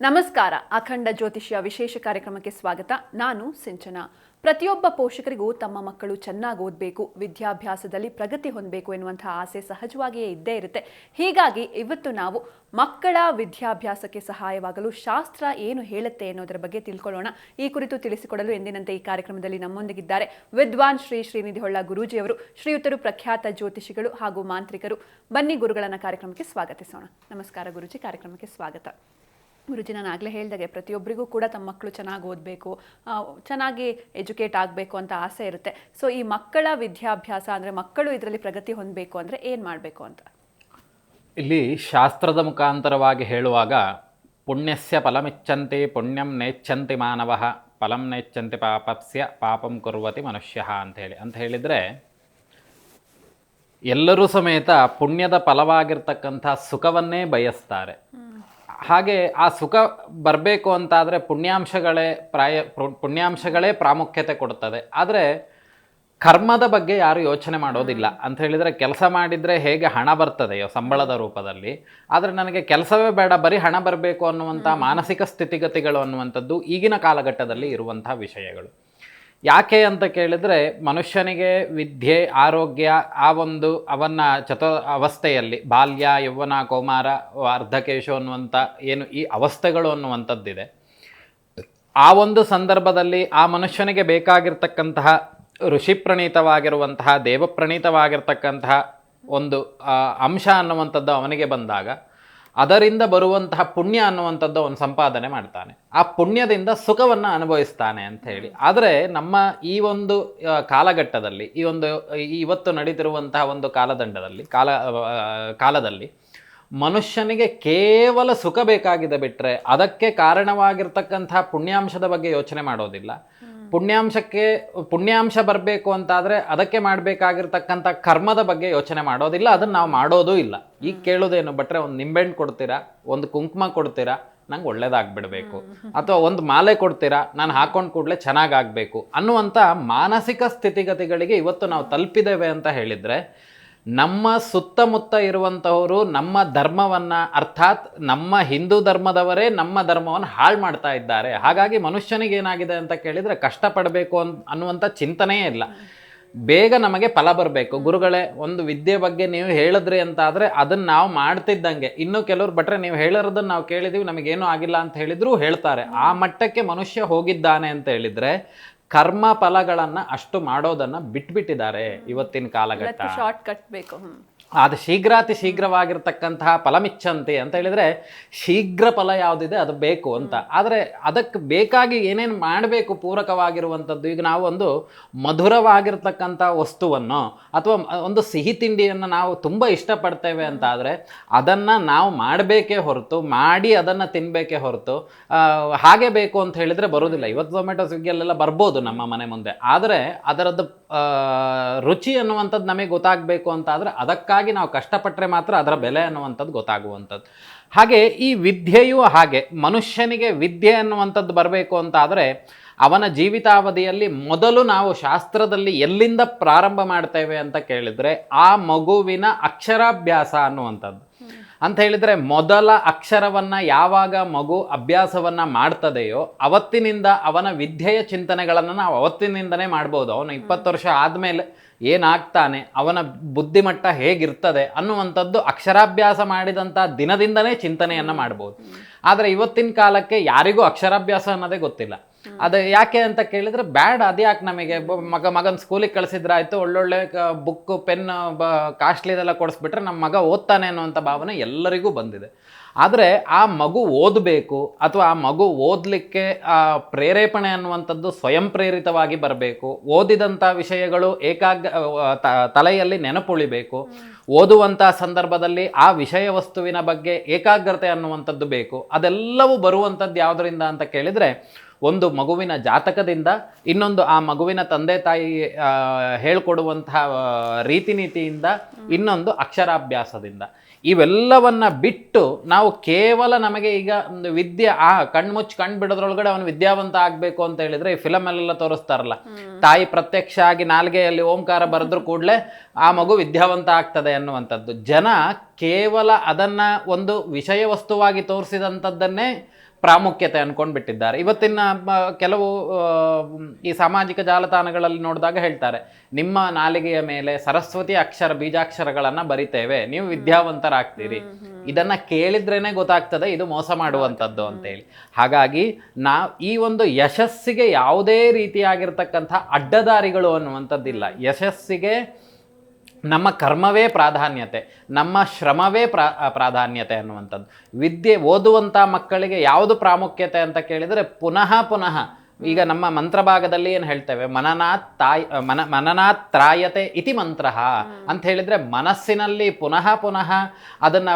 ನಮಸ್ಕಾರ, ಅಖಂಡ ಜ್ಯೋತಿಷ್ಯ ವಿಶೇಷ ಕಾರ್ಯಕ್ರಮಕ್ಕೆ ಸ್ವಾಗತ. ನಾನು ಸಿಂಚನ. ಪ್ರತಿಯೊಬ್ಬ ಪೋಷಕರಿಗೂ ತಮ್ಮ ಮಕ್ಕಳು ಚೆನ್ನಾಗಿ ಓದಬೇಕು, ವಿದ್ಯಾಭ್ಯಾಸದಲ್ಲಿ ಪ್ರಗತಿ ಹೊಂದಬೇಕು ಎನ್ನುವಂತಹ ಆಸೆ ಸಹಜವಾಗಿಯೇ ಇದ್ದೇ ಇರುತ್ತೆ. ಹೀಗಾಗಿ ಇವತ್ತು ನಾವು ಮಕ್ಕಳ ವಿದ್ಯಾಭ್ಯಾಸಕ್ಕೆ ಸಹಾಯವಾಗಲು ಶಾಸ್ತ್ರ ಏನು ಹೇಳುತ್ತೆ ಅನ್ನೋದರ ಬಗ್ಗೆ ತಿಳ್ಕೊಳ್ಳೋಣ. ಈ ಕುರಿತು ತಿಳಿಸಿಕೊಡಲು ಎಂದಿನಂತೆ ಈ ಕಾರ್ಯಕ್ರಮದಲ್ಲಿ ನಮ್ಮೊಂದಿಗಿದ್ದಾರೆ ವಿದ್ವಾನ್ ಶ್ರೀ ಶ್ರೀನಿಧಿ ಹೊಳ್ಳ ಗುರೂಜಿಯವರು, ಶ್ರೀಯುತರು ಪ್ರಖ್ಯಾತ ಜ್ಯೋತಿಷಿಗಳು ಹಾಗೂ ಮಾಂತ್ರಿಕರು. ಬನ್ನಿ ಗುರುಗಳನ್ನ ಕಾರ್ಯಕ್ರಮಕ್ಕೆ ಸ್ವಾಗತಿಸೋಣ. ನಮಸ್ಕಾರ ಗುರುಜಿ, ಕಾರ್ಯಕ್ರಮಕ್ಕೆ ಸ್ವಾಗತ. ಗುರುಜಿ ನಾನು ಆಗಲೇ ಹೇಳಿದಾಗೆ ಪ್ರತಿಯೊಬ್ಬರಿಗೂ ಕೂಡ ತಮ್ಮ ಮಕ್ಕಳು ಚೆನ್ನಾಗಿ ಓದಬೇಕು ಚೆನ್ನಾಗಿ ಎಜುಕೇಟ್ ಆಗಬೇಕು ಅಂತ ಆಸೆ ಇರುತ್ತೆ. ಸೊ ಈ ಮಕ್ಕಳ ವಿದ್ಯಾಭ್ಯಾಸ ಅಂದರೆ ಮಕ್ಕಳು ಇದರಲ್ಲಿ ಪ್ರಗತಿ ಹೊಂದಬೇಕು ಅಂದರೆ ಏನು ಮಾಡಬೇಕು ಅಂತ? ಇಲ್ಲಿ ಶಾಸ್ತ್ರದ ಮುಖಾಂತರವಾಗಿ ಹೇಳುವಾಗ ಪುಣ್ಯಸ್ಯ ಫಲಮಿಚ್ಛಂತಿ ಪುಣ್ಯಂ ನೇಚ್ಛಂತಿ ಮಾನವ ಫಲಂ ನೇಚ್ಛಂತಿ ಪಾಪಸ್ಯ ಪಾಪಂ ಕುರುವತಿ ಮನುಷ್ಯ ಅಂತ ಹೇಳಿ. ಅಂತ ಹೇಳಿದರೆ ಎಲ್ಲರೂ ಸಮೇತ ಪುಣ್ಯದ ಫಲವಾಗಿರ್ತಕ್ಕಂಥ ಸುಖವನ್ನೇ ಬಯಸ್ತಾರೆ. ಹಾಗೆ ಆ ಸುಖ ಬರಬೇಕು ಅಂತಾದರೆ ಪುಣ್ಯಾಂಶಗಳೇ ಪ್ರಾಯ ಪುಣ್ಯಾಂಶಗಳೇ ಪ್ರಾಮುಖ್ಯತೆ ಕೊಡುತ್ತದೆ. ಆದರೆ ಕರ್ಮದ ಬಗ್ಗೆ ಯಾರು ಯೋಚನೆ ಮಾಡೋದಿಲ್ಲ. ಅಂತ ಹೇಳಿದರೆ ಕೆಲಸ ಮಾಡಿದರೆ ಹೇಗೆ ಹಣ ಬರ್ತದೆಯೋ ಸಂಬಳದ ರೂಪದಲ್ಲಿ. ಆದರೆ ನನಗೆ ಕೆಲಸವೇ ಬೇಡ ಬರೀ ಹಣ ಬರಬೇಕು ಅನ್ನುವಂಥ ಮಾನಸಿಕ ಸ್ಥಿತಿಗತಿಗಳು ಅನ್ನುವಂಥದ್ದು ಈಗಿನ ಕಾಲಘಟ್ಟದಲ್ಲಿ ಇರುವಂಥ ವಿಷಯಗಳು. ಯಾಕೆ ಅಂತ ಕೇಳಿದರೆ ಮನುಷ್ಯನಿಗೆ ವಿದ್ಯೆ, ಆರೋಗ್ಯ, ಆ ಒಂದು ಅವನ ಚತ ಅವಸ್ಥೆಯಲ್ಲಿ ಬಾಲ್ಯ, ಯೌವನ, ಕೌಮಾರ, ವಾರ್ಧಕೇಶು ಅನ್ನುವಂಥ ಏನು ಈ ಅವಸ್ಥೆಗಳು ಅನ್ನುವಂಥದ್ದಿದೆ. ಆ ಒಂದು ಸಂದರ್ಭದಲ್ಲಿ ಆ ಮನುಷ್ಯನಿಗೆ ಬೇಕಾಗಿರ್ತಕ್ಕಂತಹ ಋಷಿಪ್ರಣೀತವಾಗಿರುವಂತಹ ದೇವಪ್ರಣೀತವಾಗಿರ್ತಕ್ಕಂತಹ ಒಂದು ಅಂಶ ಅನ್ನುವಂಥದ್ದು ಅವನಿಗೆ ಬಂದಾಗ ಅದರಿಂದ ಬರುವಂತಹ ಪುಣ್ಯ ಅನ್ನುವಂಥದ್ದು ಅವನು ಸಂಪಾದನೆ ಮಾಡ್ತಾನೆ. ಆ ಪುಣ್ಯದಿಂದ ಸುಖವನ್ನು ಅನುಭವಿಸ್ತಾನೆ ಅಂತ ಹೇಳಿ. ಆದರೆ ನಮ್ಮ ಈ ಒಂದು ಕಾಲಘಟ್ಟದಲ್ಲಿ, ಈ ಒಂದು ಇವತ್ತು ನಡೀತಿರುವಂತಹ ಒಂದು ಕಾಲದಂಡದಲ್ಲಿ, ಕಾಲ ಕಾಲದಲ್ಲಿ ಮನುಷ್ಯನಿಗೆ ಕೇವಲ ಸುಖ ಬೇಕಾಗಿದೆ ಬಿಟ್ಟರೆ ಅದಕ್ಕೆ ಕಾರಣವಾಗಿರ್ತಕ್ಕಂತಹ ಪುಣ್ಯಾಂಶದ ಬಗ್ಗೆ ಯೋಚನೆ ಮಾಡೋದಿಲ್ಲ. ಪುಣ್ಯಾಂಶಕ್ಕೆ, ಪುಣ್ಯಾಂಶ ಬರಬೇಕು ಅಂತಾದರೆ ಅದಕ್ಕೆ ಮಾಡಬೇಕಾಗಿರ್ತಕ್ಕಂಥ ಕರ್ಮದ ಬಗ್ಗೆ ಯೋಚನೆ ಮಾಡೋದಿಲ್ಲ, ಅದನ್ನು ನಾವು ಮಾಡೋದೂ ಇಲ್ಲ. ಈಗ ಕೇಳೋದೇನು ಬಟ್ರೆ ಒಂದು ನಿಂಬೆಹಣ್ಣು ಕೊಡ್ತೀರಾ? ಒಂದು ಕುಂಕುಮ ಕೊಡ್ತೀರಾ? ನಂಗೆ ಒಳ್ಳೇದಾಗ್ಬಿಡಬೇಕು. ಅಥವಾ ಒಂದು ಮಾಲೆ ಕೊಡ್ತೀರಾ? ನಾನು ಹಾಕೊಂಡು ಕೂಡಲೇ ಚೆನ್ನಾಗಾಗಬೇಕು ಅನ್ನುವಂಥ ಮಾನಸಿಕ ಸ್ಥಿತಿಗತಿಗಳಿಗೆ ಇವತ್ತು ನಾವು ತಲುಪಿದ್ದೇವೆ ಅಂತ ಹೇಳಿದರೆ ನಮ್ಮ ಸುತ್ತಮುತ್ತ ಇರುವಂಥವರು ನಮ್ಮ ಧರ್ಮವನ್ನ, ಅರ್ಥಾತ್ ನಮ್ಮ ಹಿಂದೂ ಧರ್ಮದವರೇ ನಮ್ಮ ಧರ್ಮವನ್ನು ಹಾಳು ಮಾಡ್ತಾ ಇದ್ದಾರೆ. ಹಾಗಾಗಿ ಮನುಷ್ಯನಿಗೆ ಏನಾಗಿದೆ ಅಂತ ಕೇಳಿದರೆ ಕಷ್ಟಪಡಬೇಕು ಅನ್ ಅನ್ನುವಂಥ ಚಿಂತನೆಯೇ ಇಲ್ಲ. ಬೇಗ ನಮಗೆ ಫಲ ಬರಬೇಕು. ಗುರುಗಳೇ, ಒಂದು ವಿದ್ಯೆ ಬಗ್ಗೆ ನೀವು ಹೇಳಿದ್ರಿ ಅಂತ ಆದರೆ ಅದನ್ನು ನಾವು ಮಾಡ್ತಿದ್ದಂಗೆ. ಇನ್ನೂ ಕೆಲವ್ರು ಬಟ್ರೆ ನೀವು ಹೇಳಿರೋದನ್ನು ನಾವು ಕೇಳಿದೀವಿ, ನಮಗೇನೂ ಆಗಿಲ್ಲ ಅಂತ ಹೇಳಿದ್ರು ಹೇಳ್ತಾರೆ. ಆ ಮಟ್ಟಕ್ಕೆ ಮನುಷ್ಯ ಹೋಗಿದ್ದಾನೆ ಅಂತ ಹೇಳಿದರೆ ಕರ್ಮ ಫಲಗಳನ್ನ ಅಷ್ಟು ಮಾಡೋದನ್ನ ಬಿಟ್ಬಿಟ್ಟಿದ್ದಾರೆ ಇವತ್ತಿನ ಕಾಲಘಟ್ಟ. ಶಾರ್ಟ್ ಕಟ್ ಬೇಕು. ಅದು ಶೀಘ್ರಾತಿ ಶೀಘ್ರವಾಗಿರ್ತಕ್ಕಂತಹ ಫಲಮಿಚ್ಛಂತಿ ಅಂತ ಹೇಳಿದರೆ ಶೀಘ್ರ ಫಲ ಯಾವುದಿದೆ ಅದು ಬೇಕು ಅಂತ. ಆದರೆ ಅದಕ್ಕೆ ಬೇಕಾಗಿ ಏನೇನು ಮಾಡಬೇಕು ಪೂರಕವಾಗಿರುವಂಥದ್ದು ಈಗ ನಾವು ಒಂದು ಮಧುರವಾಗಿರ್ತಕ್ಕಂಥ ವಸ್ತುವನ್ನು ಅಥವಾ ಒಂದು ಸಿಹಿ ತಿಂಡಿಯನ್ನು ನಾವು ತುಂಬ ಇಷ್ಟಪಡ್ತೇವೆ ಅಂತ ಆದರೆ ಅದನ್ನು ನಾವು ಮಾಡಬೇಕೇ ಹೊರತು ಮಾಡಿ ಅದನ್ನು ತಿನ್ನಬೇಕೇ ಹೊರತು ಹಾಗೆ ಬೇಕು ಅಂತ ಹೇಳಿದರೆ ಬರೋದಿಲ್ಲ ಇವತ್ತು ಝೊಮ್ಯಾಟೊ ಸ್ವಿಗ್ಗಿಯಲ್ಲೆಲ್ಲ ಬರ್ಬೋದು ನಮ್ಮ ಮನೆ ಮುಂದೆ. ಆದರೆ ಅದರದ್ದು ರುಚಿ ಅನ್ನುವಂಥದ್ದು ನಮಗೆ ಗೊತ್ತಾಗಬೇಕು ಅಂತ ಆದರೆ ಅದಕ್ಕಾಗಿ ನಾವು ಕಷ್ಟಪಟ್ಟರೆ ಮಾತ್ರ ಅದರ ಬೆಲೆ ಅನ್ನುವಂಥದ್ದು ಗೊತ್ತಾಗುವಂಥದ್ದು. ಹಾಗೆ ಈ ವಿದ್ಯೆಯೂ ಹಾಗೆ, ಮನುಷ್ಯನಿಗೆ ವಿದ್ಯೆ ಅನ್ನುವಂಥದ್ದು ಬರಬೇಕು ಅಂತ ಆದರೆ ಅವನ ಜೀವಿತಾವಧಿಯಲ್ಲಿ ಮೊದಲು ನಾವು ಶಾಸ್ತ್ರದಲ್ಲಿ ಎಲ್ಲಿಂದ ಪ್ರಾರಂಭ ಮಾಡ್ತೇವೆ ಅಂತ ಕೇಳಿದರೆ ಆ ಮಗುವಿನ ಅಕ್ಷರಾಭ್ಯಾಸ ಅನ್ನುವಂಥದ್ದು. ಅಂತ ಹೇಳಿದರೆ ಮೊದಲ ಅಕ್ಷರವನ್ನ ಯಾವಾಗ ಮಗು ಅಭ್ಯಾಸವನ್ನು ಮಾಡ್ತದೆಯೋ ಅವತ್ತಿನಿಂದ ಅವನ ವಿದ್ಯೆಯ ಚಿಂತನೆಗಳನ್ನು ನಾವು ಅವತ್ತಿನಿಂದನೇ ಮಾಡ್ಬೋದು. ಅವನು ಇಪ್ಪತ್ತು ವರ್ಷ ಆದಮೇಲೆ ಏನಾಗ್ತಾನೆ ಅವನ ಬುದ್ಧಿಮಟ್ಟ ಹೇಗಿರ್ತದೆ ಅನ್ನುವಂಥದ್ದು ಅಕ್ಷರಾಭ್ಯಾಸ ಮಾಡಿದಂಥ ದಿನದಿಂದನೇ ಚಿಂತನೆಯನ್ನು ಮಾಡ್ಬೋದು. ಆದರೆ ಇವತ್ತಿನ ಕಾಲಕ್ಕೆ ಯಾರಿಗೂ ಅಕ್ಷರಾಭ್ಯಾಸ ಅನ್ನೋದೇ ಗೊತ್ತಿಲ್ಲ. ಅದು ಯಾಕೆ ಅಂತ ಕೇಳಿದ್ರೆ ಬ್ಯಾಡ್ ಅದ್ಯಾಕೆ ನಮಗೆ? ಬ- ಮಗ ಮಗನ ಸ್ಕೂಲಿಗೆ ಕಳಿಸಿದ್ರೆ ಆಯ್ತು ಒಳ್ಳೊಳ್ಳೆ ಬುಕ್ ಪೆನ್ ಬ ಕಾಸ್ಟ್ಲಿದೆಲ್ಲ ಕೊಡಿಸ್ಬಿಟ್ರೆ ನಮ್ಮ ಮಗ ಓದ್ತಾನೆ ಅನ್ನುವಂಥ ಭಾವನೆ ಎಲ್ಲರಿಗೂ ಬಂದಿದೆ. ಆದರೆ ಆ ಮಗು ಓದಬೇಕು ಅಥವಾ ಆ ಮಗು ಓದಲಿಕ್ಕೆ ಆ ಪ್ರೇರೇಪಣೆ ಅನ್ನುವಂಥದ್ದು ಸ್ವಯಂ ಪ್ರೇರಿತವಾಗಿ ಬರಬೇಕು. ಓದಿದಂಥ ವಿಷಯಗಳು ಏಕಾಗ್ರ ತಲೆಯಲ್ಲಿ ನೆನಪುಳಿಬೇಕು. ಓದುವಂಥ ಸಂದರ್ಭದಲ್ಲಿ ಆ ವಿಷಯ ವಸ್ತುವಿನ ಬಗ್ಗೆ ಏಕಾಗ್ರತೆ ಅನ್ನುವಂಥದ್ದು ಬೇಕು. ಅದೆಲ್ಲವೂ ಬರುವಂಥದ್ದು ಯಾವುದರಿಂದ ಅಂತ ಕೇಳಿದರೆ ಒಂದು ಮಗುವಿನ ಜಾತಕದಿಂದ ಇನ್ನೊಂದು ಆ ಮಗುವಿನ ತಂದೆ ತಾಯಿ ಆ, ಹೇಳ್ಕೊಡುವಂತಹ ರೀತಿ ನೀತಿಯಿಂದ ಇನ್ನೊಂದು ಅಕ್ಷರಾಭ್ಯಾಸದಿಂದ. ಇವೆಲ್ಲವನ್ನ ಬಿಟ್ಟು ನಾವು ಕೇವಲ ನಮಗೆ ಈಗ ಒಂದು ವಿದ್ಯೆ ಆ ಕಣ್ಮುಚ್ಚಿ ಕಣ್ಣು ಬಿಡೋದ್ರೊಳಗಡೆ ಅವನು ವಿದ್ಯಾವಂತ ಆಗಬೇಕು ಅಂತ ಹೇಳಿದ್ರೆ ಈ ಫಿಲಮಲ್ಲೆಲ್ಲ ತೋರಿಸ್ತಾರಲ್ಲ. ತಾಯಿ ಪ್ರತ್ಯಕ್ಷ ಆಗಿ ನಾಲ್ಗೆಯಲ್ಲಿ ಓಂಕಾರ ಬರೆದ್ರು ಕೂಡಲೇ ಆ ಮಗು ವಿದ್ಯಾವಂತ ಆಗ್ತದೆ ಅನ್ನುವಂಥದ್ದು. ಜನ ಕೇವಲ ಅದನ್ನ ಒಂದು ವಿಷಯ ವಸ್ತುವಾಗಿ ತೋರಿಸಿದಂಥದ್ದನ್ನೇ ಪ್ರಾಮುಖ್ಯತೆ ಅಂದ್ಕೊಂಡು ಬಿಟ್ಟಿದ್ದಾರೆ ಇವತ್ತಿನ ಕೆಲವು ಈ ಸಾಮಾಜಿಕ ಜಾಲತಾಣಗಳಲ್ಲಿ ನೋಡಿದಾಗ ಹೇಳ್ತಾರೆ ನಿಮ್ಮ ನಾಲಿಗೆಯ ಮೇಲೆ ಸರಸ್ವತಿ ಅಕ್ಷರ ಬೀಜಾಕ್ಷರಗಳನ್ನು ಬರಿತೇವೆ ನೀವು ವಿದ್ಯಾವಂತರಾಗ್ತೀರಿ. ಇದನ್ನ ಕೇಳಿದ್ರೇನೆ ಗೊತ್ತಾಗ್ತದೆ ಇದು ಮೋಸ ಮಾಡುವಂಥದ್ದು ಅಂತೇಳಿ ಹಾಗಾಗಿ ನಾ ಈ ಒಂದು ಯಶಸ್ಸಿಗೆ ಯಾವುದೇ ರೀತಿಯಾಗಿರ್ತಕ್ಕಂಥ ಅಡ್ಡದಾರಿಗಳು ಅನ್ನುವಂಥದ್ದಿಲ್ಲ. ಯಶಸ್ಸಿಗೆ ನಮ್ಮ ಕರ್ಮವೇ ಪ್ರಾಧಾನ್ಯತೆ, ನಮ್ಮ ಶ್ರಮವೇ ಪ್ರಾ ಪ್ರಾಧಾನ್ಯತೆ ಅನ್ನುವಂಥದ್ದು. ವಿದ್ಯೆ ಓದುವಂಥ ಮಕ್ಕಳಿಗೆ ಯಾವುದು ಪ್ರಾಮುಖ್ಯತೆ ಅಂತ ಕೇಳಿದರೆ ಪುನಃ ಪುನಃ ಈಗ ನಮ್ಮ ಮಂತ್ರಭಾಗದಲ್ಲಿ ಏನು ಹೇಳ್ತೇವೆ? ಮನನಾತ್ ತಾಯ್ ಮನ ಮನನಾತ್ ತ್ರಾಯತೆ ಇತಿ ಮಂತ್ರ. ಅಂತ ಹೇಳಿದ್ರೆ ಮನಸ್ಸಿನಲ್ಲಿ ಪುನಃ ಪುನಃ ಅದನ್ನ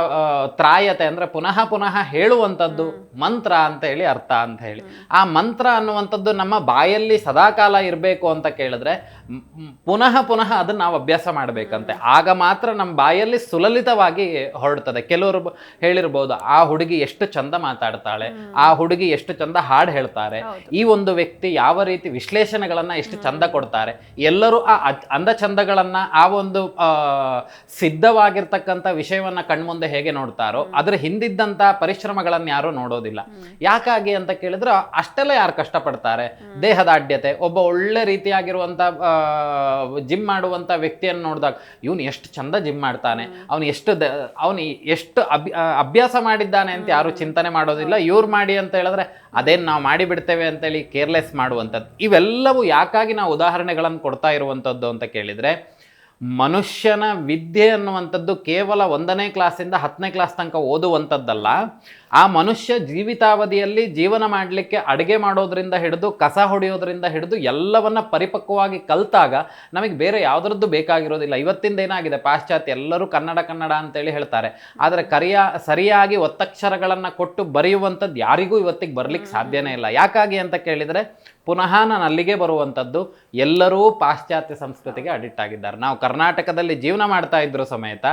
ತ್ರಾಯತೆ ಅಂದ್ರೆ ಪುನಃ ಪುನಃ ಹೇಳುವಂಥದ್ದು ಮಂತ್ರ ಅಂತ ಹೇಳಿ ಅರ್ಥ ಅಂತ ಹೇಳಿ. ಆ ಮಂತ್ರ ಅನ್ನುವಂಥದ್ದು ನಮ್ಮ ಬಾಯಲ್ಲಿ ಸದಾಕಾಲ ಇರಬೇಕು ಅಂತ ಕೇಳಿದ್ರೆ ಪುನಃ ಪುನಃ ಅದನ್ನು ನಾವು ಅಭ್ಯಾಸ ಮಾಡಬೇಕಂತೆ. ಆಗ ಮಾತ್ರ ನಮ್ಮ ಬಾಯಲ್ಲಿ ಸುಲಲಿತವಾಗಿ ಹೊರಡ್ತದೆ. ಕೆಲವರು ಹೇಳಿರ್ಬೋದು ಆ ಹುಡುಗಿ ಎಷ್ಟು ಚಂದ ಮಾತಾಡ್ತಾಳೆ ಆ ಹುಡುಗಿ ಎಷ್ಟು ಚಂದ ಹಾಡು ಹೇಳ್ತಾರೆ. ಈ ಒಂದು ವ್ಯಕ್ತಿ ಯಾವ ರೀತಿ ವಿಶ್ಲೇಷಣೆಗಳನ್ನು ಎಷ್ಟು ಚಂದ ಕೊಡ್ತಾರೆ. ಎಲ್ಲರೂ ಆ ಅಂದ ಚಂದಗಳನ್ನು ಆ ಒಂದು ಸಿದ್ಧವಾಗಿರ್ತಕ್ಕಂಥ ವಿಷಯವನ್ನು ಕಣ್ಮುಂದೆ ಹೇಗೆ ನೋಡ್ತಾರೋ ಅದರ ಹಿಂದಿದ್ದಂಥ ಪರಿಶ್ರಮಗಳನ್ನು ಯಾರು ನೋಡೋದಿಲ್ಲ. ಯಾಕಾಗಿ ಅಂತ ಕೇಳಿದ್ರೆ ಅಷ್ಟೆಲ್ಲ ಯಾರು ಕಷ್ಟಪಡ್ತಾರೆ? ದೇಹದಾಢ್ಯತೆ ಒಬ್ಬ ಒಳ್ಳೆ ರೀತಿಯಾಗಿರುವಂಥ ಜಿಮ್ ಮಾಡುವಂತ ವ್ಯಕ್ತಿಯನ್ನು ನೋಡಿದಾಗ ಇವನು ಎಷ್ಟು ಚಂದ ಜಿಮ್ ಮಾಡ್ತಾನೆ ಅವನು ಎಷ್ಟು ಅವನು ಎಷ್ಟು ಅಭ್ಯಾಸ ಮಾಡಿದ್ದಾನೆ ಅಂತ ಯಾರು ಚಿಂತನೆ ಮಾಡೋದಿಲ್ಲ. ಇವ್ರು ಮಾಡಿ ಅಂತ ಹೇಳಿದ್ರೆ ಅದೇನು ನಾವು ಮಾಡಿಬಿಡ್ತೇವೆ ಅಂತೇಳಿ ಅಂತೇಳಿ ಕೇರ್ಲೆಸ್ ಮಾಡುವಂಥದ್ದು. ಇವೆಲ್ಲವೂ ಯಾಕಾಗಿ ನಾವು ಉದಾಹರಣೆಗಳನ್ನು ಕೊಡ್ತಾ ಇರುವಂಥದ್ದು ಅಂತ ಕೇಳಿದರೆ ಮನುಷ್ಯನ ವಿದ್ಯೆ ಅನ್ನುವಂಥದ್ದು ಕೇವಲ ಒಂದನೇ ಕ್ಲಾಸಿಂದ ಹತ್ತನೇ ಕ್ಲಾಸ್ ತನಕ ಓದುವಂಥದ್ದಲ್ಲ. ಆ ಮನುಷ್ಯ ಜೀವಿತಾವಧಿಯಲ್ಲಿ ಜೀವನ ಮಾಡಲಿಕ್ಕೆ ಅಡುಗೆ ಮಾಡೋದ್ರಿಂದ ಹಿಡಿದು, ಕಸ ಹೊಡೆಯೋದ್ರಿಂದ ಹಿಡಿದು ಎಲ್ಲವನ್ನ ಪರಿಪಕ್ವವಾಗಿ ಕಲ್ತಾಗ ನಮಗೆ ಬೇರೆ ಯಾವುದ್ರದ್ದು ಬೇಕಾಗಿರೋದಿಲ್ಲ. ಇವತ್ತಿಂದ ಏನಾಗಿದೆ? ಪಾಶ್ಚಾತ್ಯ ಎಲ್ಲರೂ ಕನ್ನಡ ಕನ್ನಡ ಅಂತೇಳಿ ಹೇಳ್ತಾರೆ. ಆದರೆ ಕರಿಯ, ಸರಿಯಾಗಿ ಒತ್ತಕ್ಷರಗಳನ್ನು ಕೊಟ್ಟು ಬರೆಯುವಂಥದ್ದು ಯಾರಿಗೂ ಇವತ್ತಿಗೆ ಬರಲಿಕ್ಕೆ ಸಾಧ್ಯನೇ ಇಲ್ಲ. ಯಾಕಾಗಿ ಅಂತ ಕೇಳಿದರೆ ಪುನಃ ನಾನು ಅಲ್ಲಿಗೆ ಬರುವಂಥದ್ದು ಎಲ್ಲರೂ ಪಾಶ್ಚಾತ್ಯ ಸಂಸ್ಕೃತಿಗೆ ಅಡಿಕ್ಟ್ ಆಗಿದ್ದಾರೆ. ನಾವು ಕರ್ನಾಟಕದಲ್ಲಿ ಜೀವನ ಮಾಡ್ತಾ ಇದ್ರು ಸಮೇತ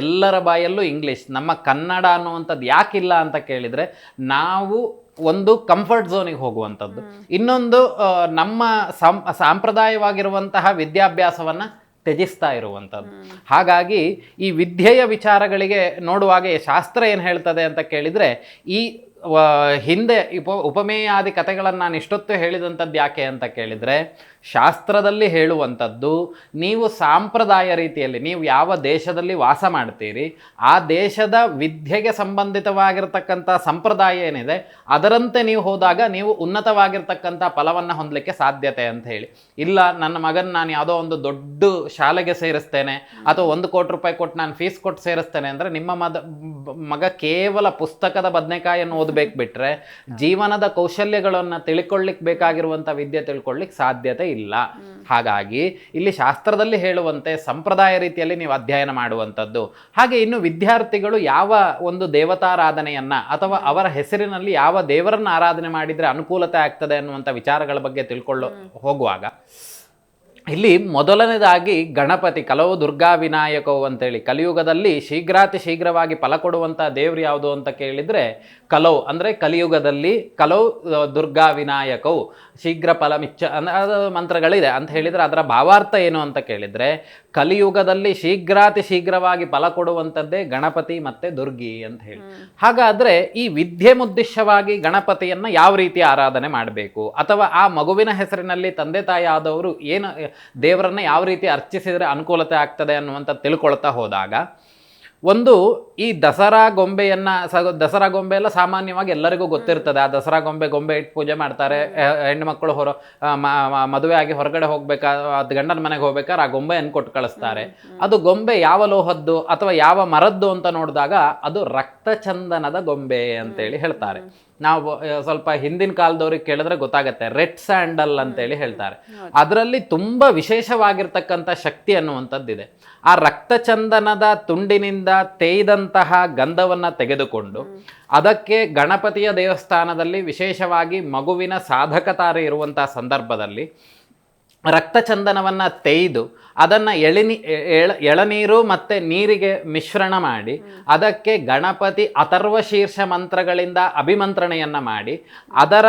ಎಲ್ಲರ ಬಾಯಲ್ಲೂ ಇಂಗ್ಲಿಷ್ ನಮ್ಮ ಕನ್ನಡ ಅನ್ನುವಂಥದ್ದು ಯಾಕಿಲ್ಲ ಅಂತ ಕೇಳಿದರೆ ನಾವು ಒಂದು ಕಂಫರ್ಟ್ ಝೋನಿಗೆ ಹೋಗುವಂಥದ್ದು. ಇನ್ನೊಂದು ನಮ್ಮ ಸಂ ಸಾಂಪ್ರದಾಯವಾಗಿರುವಂತಹ ವಿದ್ಯಾಭ್ಯಾಸವನ್ನು ತ್ಯಜಿಸ್ತಾ ಇರುವಂಥದ್ದು. ಹಾಗಾಗಿ ಈ ವಿದ್ಯೆಯ ವಿಚಾರಗಳಿಗೆ ನೋಡುವಾಗ ಶಾಸ್ತ್ರ ಏನು ಹೇಳ್ತದೆ ಅಂತ ಕೇಳಿದರೆ ಈ ಹಿಂದೆ ಉಪ ಉಪಮೇಯಾದಿ ಕಥೆಗಳನ್ನು ನಾನು ಇಷ್ಟೊತ್ತು ಹೇಳಿದಂಥದ್ದು ಯಾಕೆ ಅಂತ ಕೇಳಿದರೆ ಶಾಸ್ತ್ರದಲ್ಲಿ ಹೇಳುವಂಥದ್ದು ನೀವು ಸಾಂಪ್ರದಾಯ ರೀತಿಯಲ್ಲಿ ನೀವು ಯಾವ ದೇಶದಲ್ಲಿ ವಾಸ ಮಾಡ್ತೀರಿ ಆ ದೇಶದ ವಿದ್ಯೆಗೆ ಸಂಬಂಧಿತವಾಗಿರ್ತಕ್ಕಂಥ ಸಂಪ್ರದಾಯ ಏನಿದೆ ಅದರಂತೆ ನೀವು ಹೋದಾಗ ನೀವು ಉನ್ನತವಾಗಿರ್ತಕ್ಕಂಥ ಫಲವನ್ನು ಹೊಂದಲಿಕ್ಕೆ ಸಾಧ್ಯತೆ ಅಂತ ಹೇಳಿ. ಇಲ್ಲ ನನ್ನ ಮಗನ ನಾನು ಯಾವುದೋ ಒಂದು ದೊಡ್ಡ ಶಾಲೆಗೆ ಸೇರಿಸ್ತೇನೆ ಅಥವಾ ಒಂದು ಕೋಟಿ ರೂಪಾಯಿ ಕೊಟ್ಟು ನಾನು ಫೀಸ್ ಕೊಟ್ಟು ಸೇರಿಸ್ತೇನೆ ಅಂದರೆ ನಿಮ್ಮ ಮದ ಮಗ ಕೇವಲ ಪುಸ್ತಕದ ಬದನೆಕಾಯನ್ನು ಓದಬೇಕು ಬಿಟ್ಟರೆ ಜೀವನದ ಕೌಶಲ್ಯಗಳನ್ನು ತಿಳ್ಕೊಳ್ಳಿಕ್ಕೆ ಬೇಕಾಗಿರುವಂಥ ವಿದ್ಯೆ ತಿಳ್ಕೊಳ್ಳಿಕ್ಕೆ ಸಾಧ್ಯತೆ ಇಲ್ಲ. ಹಾಗಾಗಿ ಇಲ್ಲಿ ಶಾಸ್ತ್ರದಲ್ಲಿ ಹೇಳುವಂತೆ ಸಂಪ್ರದಾಯ ರೀತಿಯಲ್ಲಿ ನೀವು ಅಧ್ಯಯನ ಮಾಡುವಂಥದ್ದು. ಹಾಗೆ ಇನ್ನು ವಿದ್ಯಾರ್ಥಿಗಳು ಯಾವ ಒಂದು ದೇವತಾರಾಧನೆಯನ್ನ ಅಥವಾ ಅವರ ಹೆಸರಿನಲ್ಲಿ ಯಾವ ದೇವರನ್ನ ಆರಾಧನೆ ಮಾಡಿದ್ರೆ ಅನುಕೂಲತೆ ಆಗ್ತದೆ ಅನ್ನುವಂಥ ವಿಚಾರಗಳ ಬಗ್ಗೆ ತಿಳ್ಕೊಳ್ಳೋ ಹೋಗುವಾಗ ಇಲ್ಲಿ ಮೊದಲನೇದಾಗಿ ಗಣಪತಿ ಕಲವು ದುರ್ಗಾ ವಿನಾಯಕವು ಅಂತೇಳಿ. ಕಲಿಯುಗದಲ್ಲಿ ಶೀಘ್ರಾತಿ ಶೀಘ್ರವಾಗಿ ಫಲ ಕೊಡುವಂಥ ದೇವ್ರು ಯಾವುದು ಅಂತ ಕೇಳಿದರೆ ಕಲವು ಅಂದರೆ ಕಲಿಯುಗದಲ್ಲಿ ಕಲವು ದುರ್ಗಾ ವಿನಾಯಕವು ಶೀಘ್ರ ಫಲ ಮಿಚ್ಚ ಅಂದ್ರೆ ಅದು ಮಂತ್ರಗಳಿದೆ ಅಂತ ಹೇಳಿದರೆ ಅದರ ಭಾವಾರ್ಥ ಏನು ಅಂತ ಕೇಳಿದರೆ ಕಲಿಯುಗದಲ್ಲಿ ಶೀಘ್ರಾತಿ ಶೀಘ್ರವಾಗಿ ಫಲ ಕೊಡುವಂಥದ್ದೇ ಗಣಪತಿ ಮತ್ತು ದುರ್ಗಿ ಅಂತ ಹೇಳಿ. ಹಾಗಾದರೆ ಈ ವಿದ್ಯೆ ಮುದ್ದಿಶ್ಯವಾಗಿ ಗಣಪತಿಯನ್ನು ಯಾವ ರೀತಿ ಆರಾಧನೆ ಮಾಡಬೇಕು? ಅಥವಾ ಆ ಮಗುವಿನ ಹೆಸರಿನಲ್ಲಿ ತಂದೆ ತಾಯಿ ಆದವರು ಏನು ದೇವರನ್ನ ಯಾವ ರೀತಿ ಅರ್ಚಿಸಿದರೆ ಅನುಕೂಲತೆ ಆಗ್ತದೆ ಅನ್ನುವಂಥ ತಿಳ್ಕೊಳ್ತಾ ಹೋದಾಗ ಒಂದು ಈ ದಸರಾ ಗೊಂಬೆಯನ್ನು ಸ ದಸರಾ ಗೊಂಬೆ ಎಲ್ಲ ಸಾಮಾನ್ಯವಾಗಿ ಎಲ್ಲರಿಗೂ ಗೊತ್ತಿರ್ತದೆ. ಆ ದಸರಾ ಗೊಂಬೆ ಗೊಂಬೆ ಇಟ್ಟು ಪೂಜೆ ಮಾಡ್ತಾರೆ. ಹೆ- ಹೆಣ್ಣು ಮಕ್ಕಳು ಹೊರ ಮದುವೆ ಆಗಿ ಹೊರಗಡೆ ಹೋಗ್ಬೇಕಾ ಅದು ಗಂಡನ ಮನೆಗೆ ಹೋಗ್ಬೇಕಾದ್ರೆ ಆ ಗೊಂಬೆಯನ್ನು ಕೊಟ್ಟು ಕಳಿಸ್ತಾರೆ. ಅದು ಗೊಂಬೆ ಯಾವ ಲೋಹದ್ದು ಅಥವಾ ಯಾವ ಮರದ್ದು ಅಂತ ನೋಡಿದಾಗ ಅದು ರಕ್ತಚಂದನದ ಗೊಂಬೆ ಅಂತೇಳಿ ಹೇಳ್ತಾರೆ. ನಾವು ಸ್ವಲ್ಪ ಹಿಂದಿನ ಕಾಲದವ್ರಿಗೆ ಕೇಳಿದ್ರೆ ಗೊತ್ತಾಗತ್ತೆ. ರೆಡ್ ಸ್ಯಾಂಡಲ್ ಅಂತೇಳಿ ಹೇಳ್ತಾರೆ. ಅದರಲ್ಲಿ ತುಂಬಾ ವಿಶೇಷವಾಗಿರ್ತಕ್ಕಂಥ ಶಕ್ತಿ ಅನ್ನುವಂಥದ್ದಿದೆ. ಆ ರಕ್ತಚಂದನದ ತುಂಡಿನಿಂದ ತೇಯ್ದಂತಹ ಗಂಧವನ್ನ ತೆಗೆದುಕೊಂಡು ಅದಕ್ಕೆ ಗಣಪತಿಯ ದೇವಸ್ಥಾನದಲ್ಲಿ ವಿಶೇಷವಾಗಿ ಮಗುವಿನ ಸಾಧಕತಾರೆ ಇರುವಂತಹ ಸಂದರ್ಭದಲ್ಲಿ ರಕ್ತಚಂದನವನ್ನ ತೆಯ್ದು ಅದನ್ನು ಎಳಿನಿ ಎಳ ಎಳನೀರು ಮತ್ತು ನೀರಿಗೆ ಮಿಶ್ರಣ ಮಾಡಿ ಅದಕ್ಕೆ ಗಣಪತಿ ಅಥರ್ವ ಶೀರ್ಷ ಮಂತ್ರಗಳಿಂದ ಅಭಿಮಂತ್ರಣೆಯನ್ನು ಮಾಡಿ ಅದರ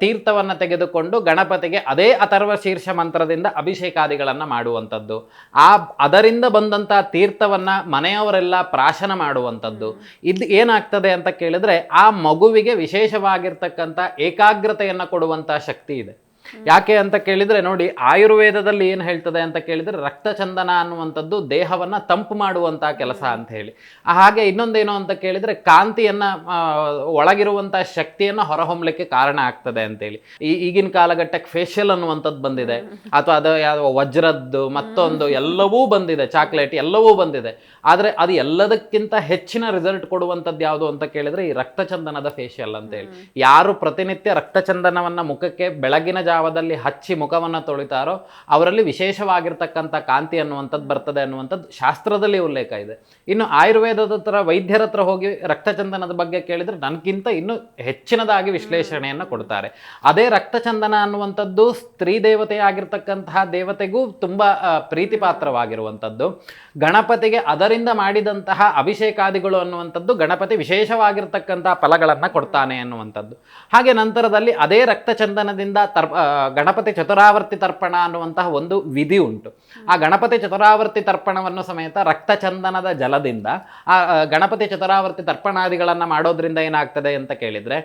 ತೀರ್ಥವನ್ನು ತೀರ್ಥವನ್ನ ತೆಗೆದುಕೊಂಡು ಗಣಪತಿಗೆ ಅದೇ ಅಥರ್ವ ಶೀರ್ಷ ಮಂತ್ರದಿಂದ ಅಭಿಷೇಕಾದಿಗಳನ್ನು ಮಾಡುವಂಥದ್ದು. ಆ ಅದರಿಂದ ಬಂದಂಥ ತೀರ್ಥವನ್ನು ಮನೆಯವರೆಲ್ಲ ಪ್ರಾಶನ ಮಾಡುವಂಥದ್ದು. ಇದು ಏನಾಗ್ತದೆ ಅಂತ ಕೇಳಿದರೆ ಆ ಮಗುವಿಗೆ ವಿಶೇಷವಾಗಿರ್ತಕ್ಕಂಥ ಏಕಾಗ್ರತೆಯನ್ನು ಕೊಡುವಂಥ ಶಕ್ತಿ ಇದೆ. ಯಾಕೆ ಅಂತ ಕೇಳಿದ್ರೆ ನೋಡಿ ಆಯುರ್ವೇದದಲ್ಲಿ ಏನು ಹೇಳ್ತದೆ ಅಂತ ಕೇಳಿದ್ರೆ ರಕ್ತಚಂದನ ಅನ್ನುವಂಥದ್ದು ದೇಹವನ್ನ ತಂಪು ಮಾಡುವಂತಹ ಕೆಲಸ ಅಂತ ಹೇಳಿ. ಹಾಗೆ ಇನ್ನೊಂದೇನು ಅಂತ ಕೇಳಿದ್ರೆ ಕಾಂತಿಯನ್ನ ಆ, ಒಳಗಿರುವಂತಹ ಶಕ್ತಿಯನ್ನ ಹೊರಹೊಮ್ಮಲಿಕ್ಕೆ ಕಾರಣ ಆಗ್ತದೆ ಅಂತೇಳಿ ಈ ಈಗಿನ ಕಾಲಘಟ್ಟಕ್ಕೆ ಫೇಶಿಯಲ್ ಅನ್ನುವಂಥದ್ದು ಬಂದಿದೆ. ಅಥವಾ ಅದು ಯಾವ ವಜ್ರದ್ದು ಮತ್ತೊಂದು ಎಲ್ಲವೂ ಬಂದಿದೆ. ಚಾಕ್ಲೇಟ್ ಎಲ್ಲವೂ ಬಂದಿದೆ. ಆದ್ರೆ ಅದು ಎಲ್ಲದಕ್ಕಿಂತ ಹೆಚ್ಚಿನ ರಿಸಲ್ಟ್ ಕೊಡುವಂಥದ್ದು ಯಾವುದು ಅಂತ ಕೇಳಿದ್ರೆ ಈ ರಕ್ತಚಂದನದ ಫೇಶಿಯಲ್ ಅಂತ ಹೇಳಿ. ಯಾರು ಪ್ರತಿನಿತ್ಯ ರಕ್ತಚಂದನವನ್ನ ಮುಖಕ್ಕೆ ಬೆಳಗಿನ ಜಾವದಲ್ಲಿ ಹಚ್ಚಿ ಮುಖವನ್ನು ತೊಳಿತಾರೋ ಅವರಲ್ಲಿ ವಿಶೇಷವಾಗಿರ್ತಕ್ಕಂಥ ಕಾಂತಿ ಅನ್ನುವಂಥದ್ದು ಬರ್ತದೆ ಅನ್ನುವಂಥದ್ದು ಶಾಸ್ತ್ರದಲ್ಲಿ ಉಲ್ಲೇಖ ಇದೆ. ಇನ್ನು ಆಯುರ್ವೇದದ ಹತ್ರ ವೈದ್ಯರ ಹತ್ರ ಹೋಗಿ ರಕ್ತಚಂದನದ ಬಗ್ಗೆ ಕೇಳಿದ್ರೆ ನನಗಿಂತ ಇನ್ನೂ ಹೆಚ್ಚಿನದಾಗಿ ವಿಶ್ಲೇಷಣೆಯನ್ನು ಕೊಡ್ತಾರೆ. ಅದೇ ರಕ್ತಚಂದನ ಅನ್ನುವಂಥದ್ದು ಸ್ತ್ರೀ ದೇವತೆಯಾಗಿರ್ತಕ್ಕಂತಹ ದೇವತೆಗೂ ತುಂಬಾ ಪ್ರೀತಿಪಾತ್ರವಾಗಿರುವಂಥದ್ದು. ಪ್ರೀತಿ ಪಾತ್ರವಾಗಿರುವಂಥದ್ದು ಗಣಪತಿಗೆ ಅದರಿಂದ ಮಾಡಿದಂತಹ ಅಭಿಷೇಕಾದಿಗಳು ಅನ್ನುವಂಥದ್ದು ಗಣಪತಿ ವಿಶೇಷವಾಗಿರ್ತಕ್ಕಂಥ ಫಲಗಳನ್ನು ಕೊಡ್ತಾನೆ ಅನ್ನುವಂಥದ್ದು. ಹಾಗೆ ನಂತರದಲ್ಲಿ ಅದೇ ರಕ್ತಚಂದನದಿಂದ ತರ್ಪ ಗಣಪತಿ ಚತುರಾವರ್ತಿ ತರ್ಪಣ ಅನ್ನುವಂತಹ ಒಂದು ವಿಧಿ ಉಂಟು. ಆ ಗಣಪತಿ ಚತುರಾವರ್ತಿ ತರ್ಪಣವನ್ನು ಸಮೇತ ರಕ್ತ ಚಂದನದ ಜಲದಿಂದ, ಆ ಗಣಪತಿ ಚತುರಾವರ್ತಿ ತರ್ಪಣಾದಿಗಳನ್ನು ಮಾಡೋದ್ರಿಂದ ಏನಾಗ್ತದೆ ಅಂತ ಕೇಳಿದರೆ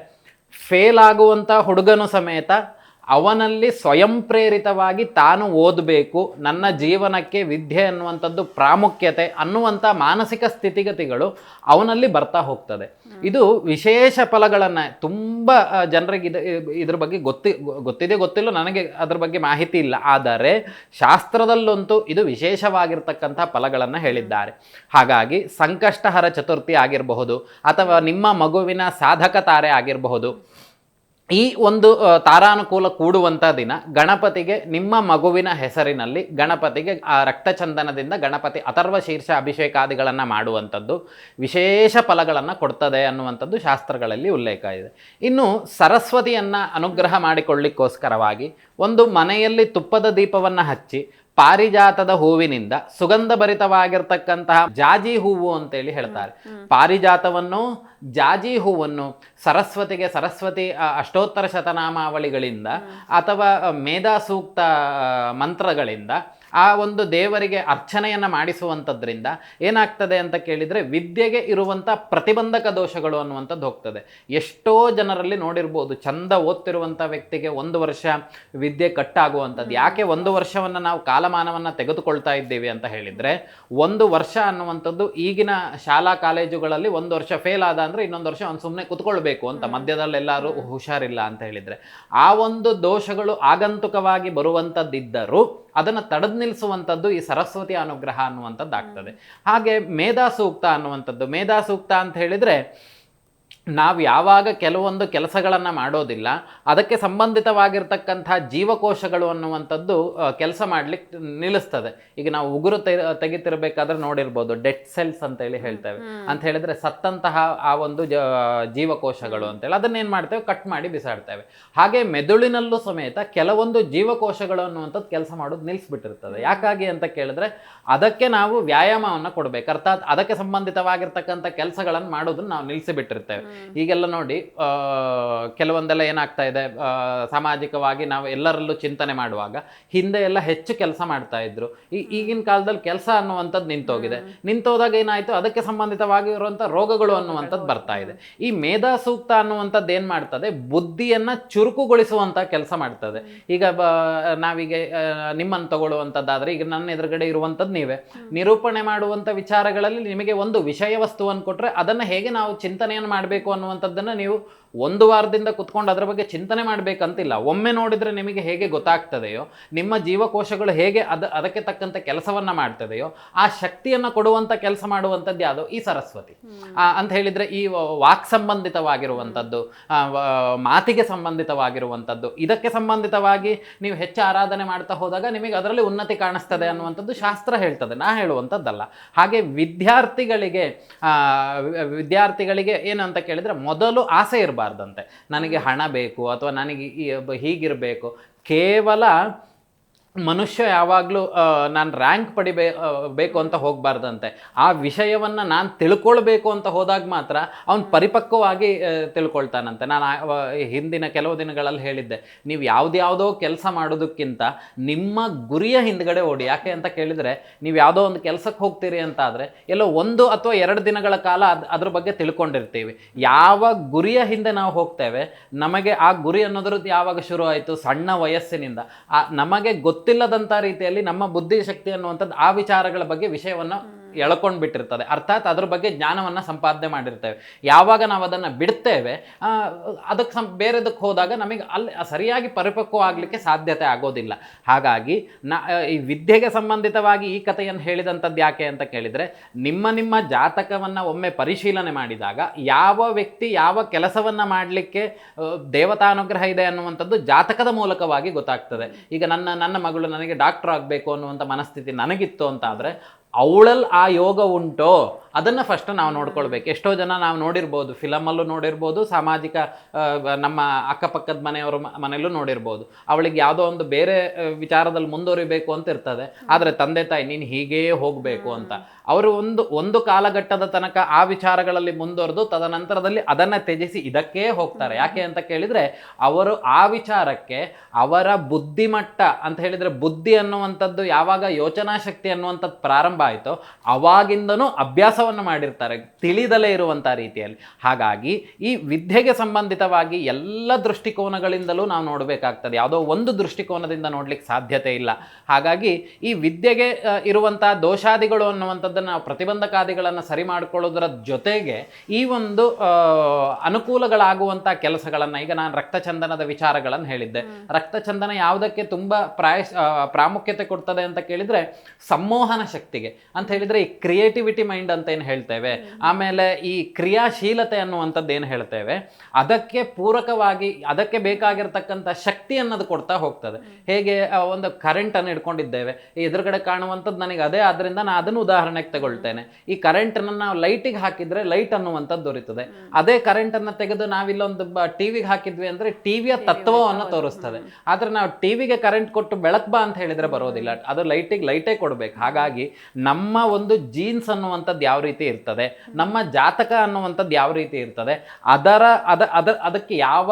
ಫೇಲ್ ಆಗುವಂಥ ಹುಡುಗನು ಸಮೇತ ಅವನಲ್ಲಿ ಸ್ವಯಂ ಪ್ರೇರಿತವಾಗಿ ತಾನು ಓದಬೇಕು ನನ್ನ ಜೀವನಕ್ಕೆ ವಿದ್ಯೆ ಅನ್ನುವಂಥದ್ದು ಪ್ರಾಮುಖ್ಯತೆ ಅನ್ನುವಂಥ ಮಾನಸಿಕ ಸ್ಥಿತಿಗತಿಗಳು ಅವನಲ್ಲಿ ಬರ್ತಾ ಹೋಗ್ತದೆ. ಇದು ವಿಶೇಷ ಫಲಗಳನ್ನು ತುಂಬ ಜನರಿಗೆ ಇದು ಇದ್ರ ಬಗ್ಗೆ ಗೊತ್ತಿ ಗೊತ್ತಿದೆ ಗೊತ್ತಿಲ್ಲ ನನಗೆ ಅದ್ರ ಬಗ್ಗೆ ಮಾಹಿತಿ ಇಲ್ಲ. ಆದರೆ ಶಾಸ್ತ್ರದಲ್ಲಂತೂ ಇದು ವಿಶೇಷವಾಗಿರ್ತಕ್ಕಂಥ ಫಲಗಳನ್ನು ಹೇಳಿದ್ದಾರೆ. ಹಾಗಾಗಿ ಸಂಕಷ್ಟಹರ ಚತುರ್ಥಿ ಆಗಿರಬಹುದು ಅಥವಾ ನಿಮ್ಮ ಮಗುವಿನ ಸಾಧಕ ತಾರೆ ಆಗಿರಬಹುದು. ಈ ಒಂದು ತಾರಾನುಕೂಲ ಕೂಡುವಂಥ ದಿನ ಗಣಪತಿಗೆ ನಿಮ್ಮ ಮಗುವಿನ ಹೆಸರಿನಲ್ಲಿ ಗಣಪತಿಗೆ, ಆ, ರಕ್ತಚಂದನದಿಂದ ಗಣಪತಿ ಅಥರ್ವ ಶೀರ್ಷ ಅಭಿಷೇಕಾದಿಗಳನ್ನು ಮಾಡುವಂಥದ್ದು, ವಿಶೇಷ ಫಲಗಳನ್ನು ಕೊಡ್ತದೆ ಅನ್ನುವಂಥದ್ದು ಶಾಸ್ತ್ರಗಳಲ್ಲಿ ಉಲ್ಲೇಖ ಇದೆ. ಇನ್ನು ಸರಸ್ವತಿಯನ್ನು ಅನುಗ್ರಹ ಮಾಡಿಕೊಳ್ಳಿಕ್ಕೋಸ್ಕರವಾಗಿ ಒಂದು ಮನೆಯಲ್ಲಿ ತುಪ್ಪದ ದೀಪವನ್ನು ಹಚ್ಚಿ ಪಾರಿಜಾತದ ಹೂವಿನಿಂದ ಸುಗಂಧ ಭರಿತವಾಗಿರ್ತಕ್ಕಂತಹ ಜಾಜಿ ಹೂವು ಅಂತೇಳಿ ಹೇಳ್ತಾರೆ. ಪಾರಿಜಾತವನ್ನು ಜಾಜಿ ಹೂವನ್ನು ಸರಸ್ವತಿಗೆ ಸರಸ್ವತಿ ಅಷ್ಟೋತ್ತರ ಶತನಾಮಾವಳಿಗಳಿಂದ ಅಥವಾ ಮೇಧಾ ಸೂಕ್ತ ಮಂತ್ರಗಳಿಂದ ಆ ಒಂದು ದೇವರಿಗೆ ಅರ್ಚನೆಯನ್ನು ಮಾಡಿಸುವಂಥದ್ರಿಂದ ಏನಾಗ್ತದೆ ಅಂತ ಕೇಳಿದರೆ ವಿದ್ಯೆಗೆ ಇರುವಂಥ ಪ್ರತಿಬಂಧಕ ದೋಷಗಳು ಅನ್ನುವಂಥದ್ದು ಹೋಗ್ತದೆ. ಎಷ್ಟೋ ಜನರಲ್ಲಿ ನೋಡಿರ್ಬೋದು ಚಂದ ಓದ್ತಿರುವಂಥ ವ್ಯಕ್ತಿಗೆ ಒಂದು ವರ್ಷ ವಿದ್ಯೆ ಕಟ್ಟಾಗುವಂಥದ್ದು. ಯಾಕೆ ಒಂದು ವರ್ಷವನ್ನು ನಾವು ಕಾಲಮಾನವನ್ನು ತೆಗೆದುಕೊಳ್ತಾ ಇದ್ದೀವಿ ಅಂತ ಹೇಳಿದರೆ ಒಂದು ವರ್ಷ ಅನ್ನುವಂಥದ್ದು ಈಗಿನ ಶಾಲಾ ಕಾಲೇಜುಗಳಲ್ಲಿ ಒಂದು ವರ್ಷ ಫೇಲ್ ಆದ ಅಂದರೆ ಇನ್ನೊಂದು ವರ್ಷ ಒಂದು ಸುಮ್ಮನೆ ಕುತ್ಕೊಳ್ಬೇಕು ಅಂತ ಮಧ್ಯದಲ್ಲೆಲ್ಲರೂ ಹುಷಾರಿಲ್ಲ ಅಂತ ಹೇಳಿದರೆ. ಆ ಒಂದು ದೋಷಗಳು ಆಗಂತುಕವಾಗಿ ಬರುವಂಥದ್ದಿದ್ದರೂ ಅದನ್ನು ತಡೆದು ನಿಲ್ಲಿಸುವಂಥದ್ದು ಈ ಸರಸ್ವತಿ ಅನುಗ್ರಹ ಅನ್ನುವಂಥದ್ದು ಆಗ್ತದೆ ಹಾಗೆ ಮೇಧಾ ಸೂಕ್ತ ಅನ್ನುವಂಥದ್ದು. ಮೇಧಾ ಸೂಕ್ತ ಅಂತ ಹೇಳಿದರೆ ನಾವು ಯಾವಾಗ ಕೆಲವೊಂದು ಕೆಲಸಗಳನ್ನು ಮಾಡೋದಿಲ್ಲ ಅದಕ್ಕೆ ಸಂಬಂಧಿತವಾಗಿರ್ತಕ್ಕಂಥ ಜೀವಕೋಶಗಳು ಅನ್ನುವಂಥದ್ದು ಕೆಲಸ ಮಾಡಲಿಕ್ಕೆ ನಿಲ್ಲಿಸ್ತದೆ. ಈಗ ನಾವು ಉಗುರು ತೆ ತೆಗಿತಿರ್ಬೇಕಾದ್ರೆ ನೋಡಿರ್ಬೋದು ಡೆಡ್ ಸೆಲ್ಸ್ ಅಂತೇಳಿ ಹೇಳ್ತೇವೆ. ಅಂತ ಹೇಳಿದ್ರೆ ಸತ್ತಂತಹ ಆ ಒಂದು ಜ ಜೀವಕೋಶಗಳು ಅಂತೇಳಿ ಅದನ್ನೇನು ಮಾಡ್ತೇವೆ? ಕಟ್ ಮಾಡಿ ಬಿಸಾಡ್ತೇವೆ. ಹಾಗೆ ಮೆದುಳಿನಲ್ಲೂ ಸಮೇತ ಕೆಲವೊಂದು ಜೀವಕೋಶಗಳು ಅನ್ನುವಂಥದ್ದು ಕೆಲಸ ಮಾಡೋದು ನಿಲ್ಲಿಸ್ಬಿಟ್ಟಿರ್ತದೆ ಯಾಕಾಗಿ ಅಂತ ಕೇಳಿದ್ರೆ ಅದಕ್ಕೆ ನಾವು ವ್ಯಾಯಾಮವನ್ನು ಕೊಡಬೇಕು. ಅರ್ಥಾತ್ ಅದಕ್ಕೆ ಸಂಬಂಧಿತವಾಗಿರ್ತಕ್ಕಂಥ ಕೆಲಸಗಳನ್ನು ಮಾಡೋದನ್ನು ನಾವು ನಿಲ್ಲಿಸಿಬಿಟ್ಟಿರ್ತೇವೆ ಈಗೆಲ್ಲ ನೋಡಿ ಕೆಲವೊಂದೆಲ್ಲ ಏನಾಗ್ತಾ ಇದೆ ಸಾಮಾಜಿಕವಾಗಿ ನಾವು ಎಲ್ಲರಲ್ಲೂ ಚಿಂತನೆ ಮಾಡುವಾಗ ಹಿಂದೆ ಎಲ್ಲ ಹೆಚ್ಚು ಕೆಲಸ ಮಾಡ್ತಾ ಇದ್ರು. ಈ ಈಗಿನ ಕಾಲದಲ್ಲಿ ಕೆಲಸ ಅನ್ನುವಂಥದ್ದು ನಿಂತೋಗಿದೆ. ನಿಂತೋದಾಗ ಏನಾಯ್ತು? ಅದಕ್ಕೆ ಸಂಬಂಧಿತವಾಗಿರುವಂಥ ರೋಗಗಳು ಅನ್ನುವಂಥದ್ದು ಬರ್ತಾ ಇದೆ. ಈ ಮೇಧಾ ಸೂಕ್ತ ಅನ್ನುವಂಥದ್ದು ಏನು ಮಾಡ್ತದೆ? ಬುದ್ಧಿಯನ್ನ ಚುರುಕುಗೊಳಿಸುವಂಥ ಕೆಲಸ ಮಾಡ್ತದೆ. ಈಗ ಬ ನಾವೀಗ ನಿಮ್ಮನ್ನು ತಗೊಳ್ಳುವಂಥದ್ದಾದ್ರೆ ಈಗ ನನ್ನ ಎದುರುಗಡೆ ಇರುವಂಥದ್ದು ನೀವೇ. ನಿರೂಪಣೆ ಮಾಡುವಂಥ ವಿಚಾರಗಳಲ್ಲಿ ನಿಮಗೆ ಒಂದು ವಿಷಯ ವಸ್ತುವನ್ನು ಕೊಟ್ಟರೆ ಅದನ್ನು ಹೇಗೆ ನಾವು ಚಿಂತನೆಯನ್ನು ಮಾಡಬೇಕು ಅನ್ನುವಂಥದ್ದನ್ನು ನೀವು ಒಂದು ವಾರದಿಂದ ಕುತ್ಕೊಂಡು ಅದರ ಬಗ್ಗೆ ಚಿಂತನೆ ಮಾಡಬೇಕಂತಿಲ್ಲ. ಒಮ್ಮೆ ನೋಡಿದರೆ ನಿಮಗೆ ಹೇಗೆ ಗೊತ್ತಾಗ್ತದೆಯೋ ನಿಮ್ಮ ಜೀವಕೋಶಗಳು ಹೇಗೆ ಅದು ಅದಕ್ಕೆ ತಕ್ಕಂಥ ಕೆಲಸವನ್ನ ಮಾಡ್ತದೆಯೋ ಆ ಶಕ್ತಿಯನ್ನು ಕೊಡುವಂಥ ಕೆಲಸ ಮಾಡುವಂಥದ್ದು ಯಾವುದು ಈ ಸರಸ್ವತಿ. ಅಂತ ಹೇಳಿದ್ರೆ ಈ ವಾಕ್ ಸಂಬಂಧಿತವಾಗಿರುವಂಥದ್ದು ಮಾತಿಗೆ ಸಂಬಂಧಿತವಾಗಿರುವಂಥದ್ದು ಇದಕ್ಕೆ ಸಂಬಂಧಿತವಾಗಿ ನೀವು ಹೆಚ್ಚು ಆರಾಧನೆ ಮಾಡ್ತಾ ಹೋದಾಗ ನಿಮಗೆ ಅದರಲ್ಲಿ ಉನ್ನತಿ ಕಾಣಿಸ್ತದೆ ಅನ್ನುವಂಥದ್ದು ಶಾಸ್ತ್ರ ಹೇಳ್ತದೆ. ನಾ ಹೇಳುವಂಥದ್ದಲ್ಲ. ಹಾಗೆ ವಿದ್ಯಾರ್ಥಿಗಳಿಗೆ ವಿದ್ಯಾರ್ಥಿಗಳಿಗೆ ಏನು ಅಂತ ಕೇಳಿದರೆ ಮೊದಲು ಆಸೆ ಇರಬಾರ್ದಂತೆ ನನಗೆ ಹಣ ಬೇಕು ಅಥವಾ ನನಗೆ ಹೀಗಿರಬೇಕು. ಕೇವಲ ಮನುಷ್ಯ ಯಾವಾಗಲೂ ನಾನು ರ್ಯಾಂಕ್ ಪಡಿಬೇ ಬೇಕು ಅಂತ ಹೋಗಬಾರ್ದಂತೆ. ಆ ವಿಷಯವನ್ನು ನಾನು ತಿಳ್ಕೊಳ್ಬೇಕು ಅಂತ ಹೋದಾಗ ಮಾತ್ರ ಅವನು ಪರಿಪಕ್ವವಾಗಿ ತಿಳ್ಕೊಳ್ತಾನಂತೆ. ನಾನು ಹಿಂದಿನ ಕೆಲವು ದಿನಗಳಲ್ಲಿ ಹೇಳಿದ್ದೆ, ನೀವು ಯಾವುದ್ಯಾವುದೋ ಕೆಲಸ ಮಾಡೋದಕ್ಕಿಂತ ನಿಮ್ಮ ಗುರಿಯ ಹಿಂದ್ಗಡೆ ಓಡಿ. ಯಾಕೆ ಅಂತ ಕೇಳಿದರೆ, ನೀವು ಯಾವುದೋ ಒಂದು ಕೆಲಸಕ್ಕೆ ಹೋಗ್ತೀರಿ ಅಂತ ಆದರೆ ಎಲ್ಲೋ ಒಂದು ಅಥವಾ ಎರಡು ದಿನಗಳ ಕಾಲ ಅದು, ಅದ್ರ ಬಗ್ಗೆ ತಿಳ್ಕೊಂಡಿರ್ತೀವಿ. ಯಾವ ಗುರಿಯ ಹಿಂದೆ ನಾವು ಹೋಗ್ತೇವೆ, ನಮಗೆ ಆ ಗುರಿ ಅನ್ನೋದ್ರದ್ದು ಯಾವಾಗ ಶುರು ಆಯಿತು ಸಣ್ಣ ವಯಸ್ಸಿನಿಂದ. ಆ, ನಮಗೆ ಗೊತ್ತಿಲ್ಲದಂಥ ರೀತಿಯಲ್ಲಿ ನಮ್ಮ ಬುದ್ಧಿಶಕ್ತಿ ಅನ್ನುವಂಥದ್ದು ಆ ವಿಚಾರಗಳ ಬಗ್ಗೆ ವಿಷಯವನ್ನು ಎಳ್ಕೊಂಡು ಬಿಟ್ಟಿರ್ತದೆ. ಅರ್ಥಾತ್ ಅದ್ರ ಬಗ್ಗೆ ಜ್ಞಾನವನ್ನು ಸಂಪಾದನೆ ಮಾಡಿರ್ತೇವೆ. ಯಾವಾಗ ನಾವು ಅದನ್ನು ಬಿಡ್ತೇವೆ ಅದಕ್ಕೆ ಸಂ ಬೇರೆದಕ್ಕೆ ಹೋದಾಗ ನಮಗೆ ಅಲ್ಲಿ ಸರಿಯಾಗಿ ಪರಿಪಕ್ವ ಆಗಲಿಕ್ಕೆ ಸಾಧ್ಯತೆ ಆಗೋದಿಲ್ಲ. ಹಾಗಾಗಿ ನಾ ಈ ವಿದ್ಯೆಗೆ ಸಂಬಂಧಿತವಾಗಿ ಈ ಕಥೆಯನ್ನು ಹೇಳಿದಂಥದ್ದು ಯಾಕೆ ಅಂತ ಕೇಳಿದರೆ, ನಿಮ್ಮ ನಿಮ್ಮ ಜಾತಕವನ್ನು ಒಮ್ಮೆ ಪರಿಶೀಲನೆ ಮಾಡಿದಾಗ ಯಾವ ವ್ಯಕ್ತಿ ಯಾವ ಕೆಲಸವನ್ನು ಮಾಡಲಿಕ್ಕೆ ದೇವತಾನುಗ್ರಹ ಇದೆ ಅನ್ನುವಂಥದ್ದು ಜಾತಕದ ಮೂಲಕವಾಗಿ ಗೊತ್ತಾಗ್ತದೆ. ಈಗ ನನ್ನ ನನ್ನ ಮಗಳು ನನಗೆ ಡಾಕ್ಟರ್ ಆಗಬೇಕು ಅನ್ನುವಂಥ ಮನಸ್ಥಿತಿ ನನಗಿತ್ತು ಅಂತ ಆದರೆ ಅವಳಲ್ಲಿ ಆ ಯೋಗ ಉಂಟೋ ಅದನ್ನು ಫಸ್ಟ್ ನಾವು ನೋಡ್ಕೊಳ್ಬೇಕು. ಎಷ್ಟೋ ಜನ ನಾವು ನೋಡಿರ್ಬೋದು, ಫಿಲಮಲ್ಲೂ ನೋಡಿರ್ಬೋದು, ಸಾಮಾಜಿಕ ನಮ್ಮ ಅಕ್ಕಪಕ್ಕದ ಮನೆಯವ್ರ ಮನೆಯಲ್ಲೂ ನೋಡಿರ್ಬೋದು. ಅವಳಿಗೆ ಯಾವುದೋ ಒಂದು ಬೇರೆ ವಿಚಾರದಲ್ಲಿ ಮುಂದುವರಿಬೇಕು ಅಂತ ಇರ್ತದೆ. ಆದರೆ ತಂದೆ ತಾಯಿ, ನೀನು ಹೀಗೇ ಹೋಗಬೇಕು ಅಂತ. ಅವರು ಒಂದು ಒಂದು ಕಾಲಘಟ್ಟದ ತನಕ ಆ ವಿಚಾರಗಳಲ್ಲಿ ಮುಂದುವರೆದು, ತದನಂತರದಲ್ಲಿ ಅದನ್ನು ತ್ಯಜಿಸಿ ಇದಕ್ಕೇ ಹೋಗ್ತಾರೆ. ಯಾಕೆ ಅಂತ ಕೇಳಿದರೆ, ಅವರು ಆ ವಿಚಾರಕ್ಕೆ ಅವರ ಬುದ್ಧಿಮಟ್ಟ ಅಂತ ಹೇಳಿದರೆ ಬುದ್ಧಿ ಅನ್ನುವಂಥದ್ದು ಯಾವಾಗ ಯೋಚನಾ ಶಕ್ತಿ ಅನ್ನುವಂಥದ್ದು ಪ್ರಾರಂಭ ಆಯಿತೋ, ಅವಾಗಿಂದನೂ ಅಭ್ಯಾಸವನ್ನು ಮಾಡಿರ್ತಾರೆ ತಿಳಿದಲೇ ಇರುವಂಥ ರೀತಿಯಲ್ಲಿ. ಹಾಗಾಗಿ ಈ ವಿದ್ಯೆಗೆ ಸಂಬಂಧಿತವಾಗಿ ಎಲ್ಲ ದೃಷ್ಟಿಕೋನಗಳಿಂದಲೂ ನಾವು ನೋಡಬೇಕಾಗ್ತದೆ. ಯಾವುದೋ ಒಂದು ದೃಷ್ಟಿಕೋನದಿಂದ ನೋಡಲಿಕ್ಕೆ ಸಾಧ್ಯತೆ ಇಲ್ಲ. ಹಾಗಾಗಿ ಈ ವಿದ್ಯೆಗೆ ಇರುವಂಥ ದೋಷಾದಿಗಳು ಅನ್ನುವಂಥದ್ದನ್ನು ನಾವು ಪ್ರತಿಬಂಧಕಾದಿಗಳನ್ನು ಸರಿ ಮಾಡಿಕೊಳ್ಳೋದರ ಜೊತೆಗೆ ಈ ಒಂದು ಅನುಕೂಲಗಳಾಗುವಂಥ ಕೆಲಸಗಳನ್ನು ಈಗ ನಾನು ರಕ್ತಚಂದನದ ವಿಚಾರಗಳನ್ನು ಹೇಳಿದ್ದೆ. ರಕ್ತಚಂದನ ಯಾವುದಕ್ಕೆ ತುಂಬ ಪ್ರಾಯ ಪ್ರಾಮುಖ್ಯತೆ ಕೊಡ್ತದೆ ಅಂತ ಕೇಳಿದರೆ ಸಂಮೋಹನ ಶಕ್ತಿಗೆ. ಅಂತ ಹೇಳಿದರೆ ಈ ಕ್ರಿಯೇಟಿವಿಟಿ ಮೈಂಡ್ ಅಂತ ಏನು ಹೇಳ್ತೇವೆ? ಆಮೇಲೆ ಈ ಕ್ರಿಯಾಶೀಲತೆ ಅನ್ನುವಂಥದ್ದು ಏನು ಹೇಳ್ತೇವೆ? ಅದಕ್ಕೆ ಪೂರಕವಾಗಿ ಅದಕ್ಕೆ ಬೇಕಾಗಿರ್ತಕ್ಕಂಥ ಶಕ್ತಿ ಅನ್ನೋದು ಕೊಡ್ತಾ ಹೋಗ್ತದೆ. ಹೇಗೆ ಒಂದು ಕರೆಂಟನ್ನು ಇಟ್ಕೊಂಡಿದ್ದೇವೆ. ಈ ಎದುರುಗಡೆ ಕಾಣುವಂಥದ್ದು ನನಗೆ ಅದೇ ಆದ್ದರಿಂದ ನಾನು ಅದನ್ನು ಉದಾಹರಣೆಗೆ ತಗೊಳ್ತೇನೆ. ಈ ಕರೆಂಟನ್ನು ನಾವು ಲೈಟಿಗೆ ಹಾಕಿದ್ರೆ ಲೈಟ್ ಅನ್ನುವಂಥದ್ದು ದೊರೀತದೆ. ಅದೇ ಕರೆಂಟನ್ನು ತೆಗೆದು ನಾವಿಲ್ಲೊಂದು ಟಿವಿಗೆ ಹಾಕಿದ್ವಿ ಅಂದರೆ ಟಿವಿಯ ತತ್ವವನ್ನು ತೋರಿಸ್ತದೆ. ಆದರೆ ನಾವು ಟಿವಿಗೆ ಕರೆಂಟ್ ಕೊಟ್ಟು ಬೆಳಕ್ ಬಾ ಅಂತ ಹೇಳಿದ್ರೆ ಬರೋದಿಲ್ಲ. ಅದು ಲೈಟಿಗೆ ಲೈಟೇ ಕೊಡಬೇಕು. ಹಾಗಾಗಿ ನಮ್ಮ ಒಂದು ಜೀನ್ಸ್ ಅನ್ನುವಂಥದ್ದು ಯಾವ ರೀತಿ ಇರ್ತದೆ. ನಮ್ಮ ಜಾತಕ ಅನ್ನುವಂಥದ್ದು ಯಾವ ರೀತಿ ಇರ್ತದೆ? ಅದರ ಅದ ಅದ ಅದಕ್ಕೆ ಯಾವ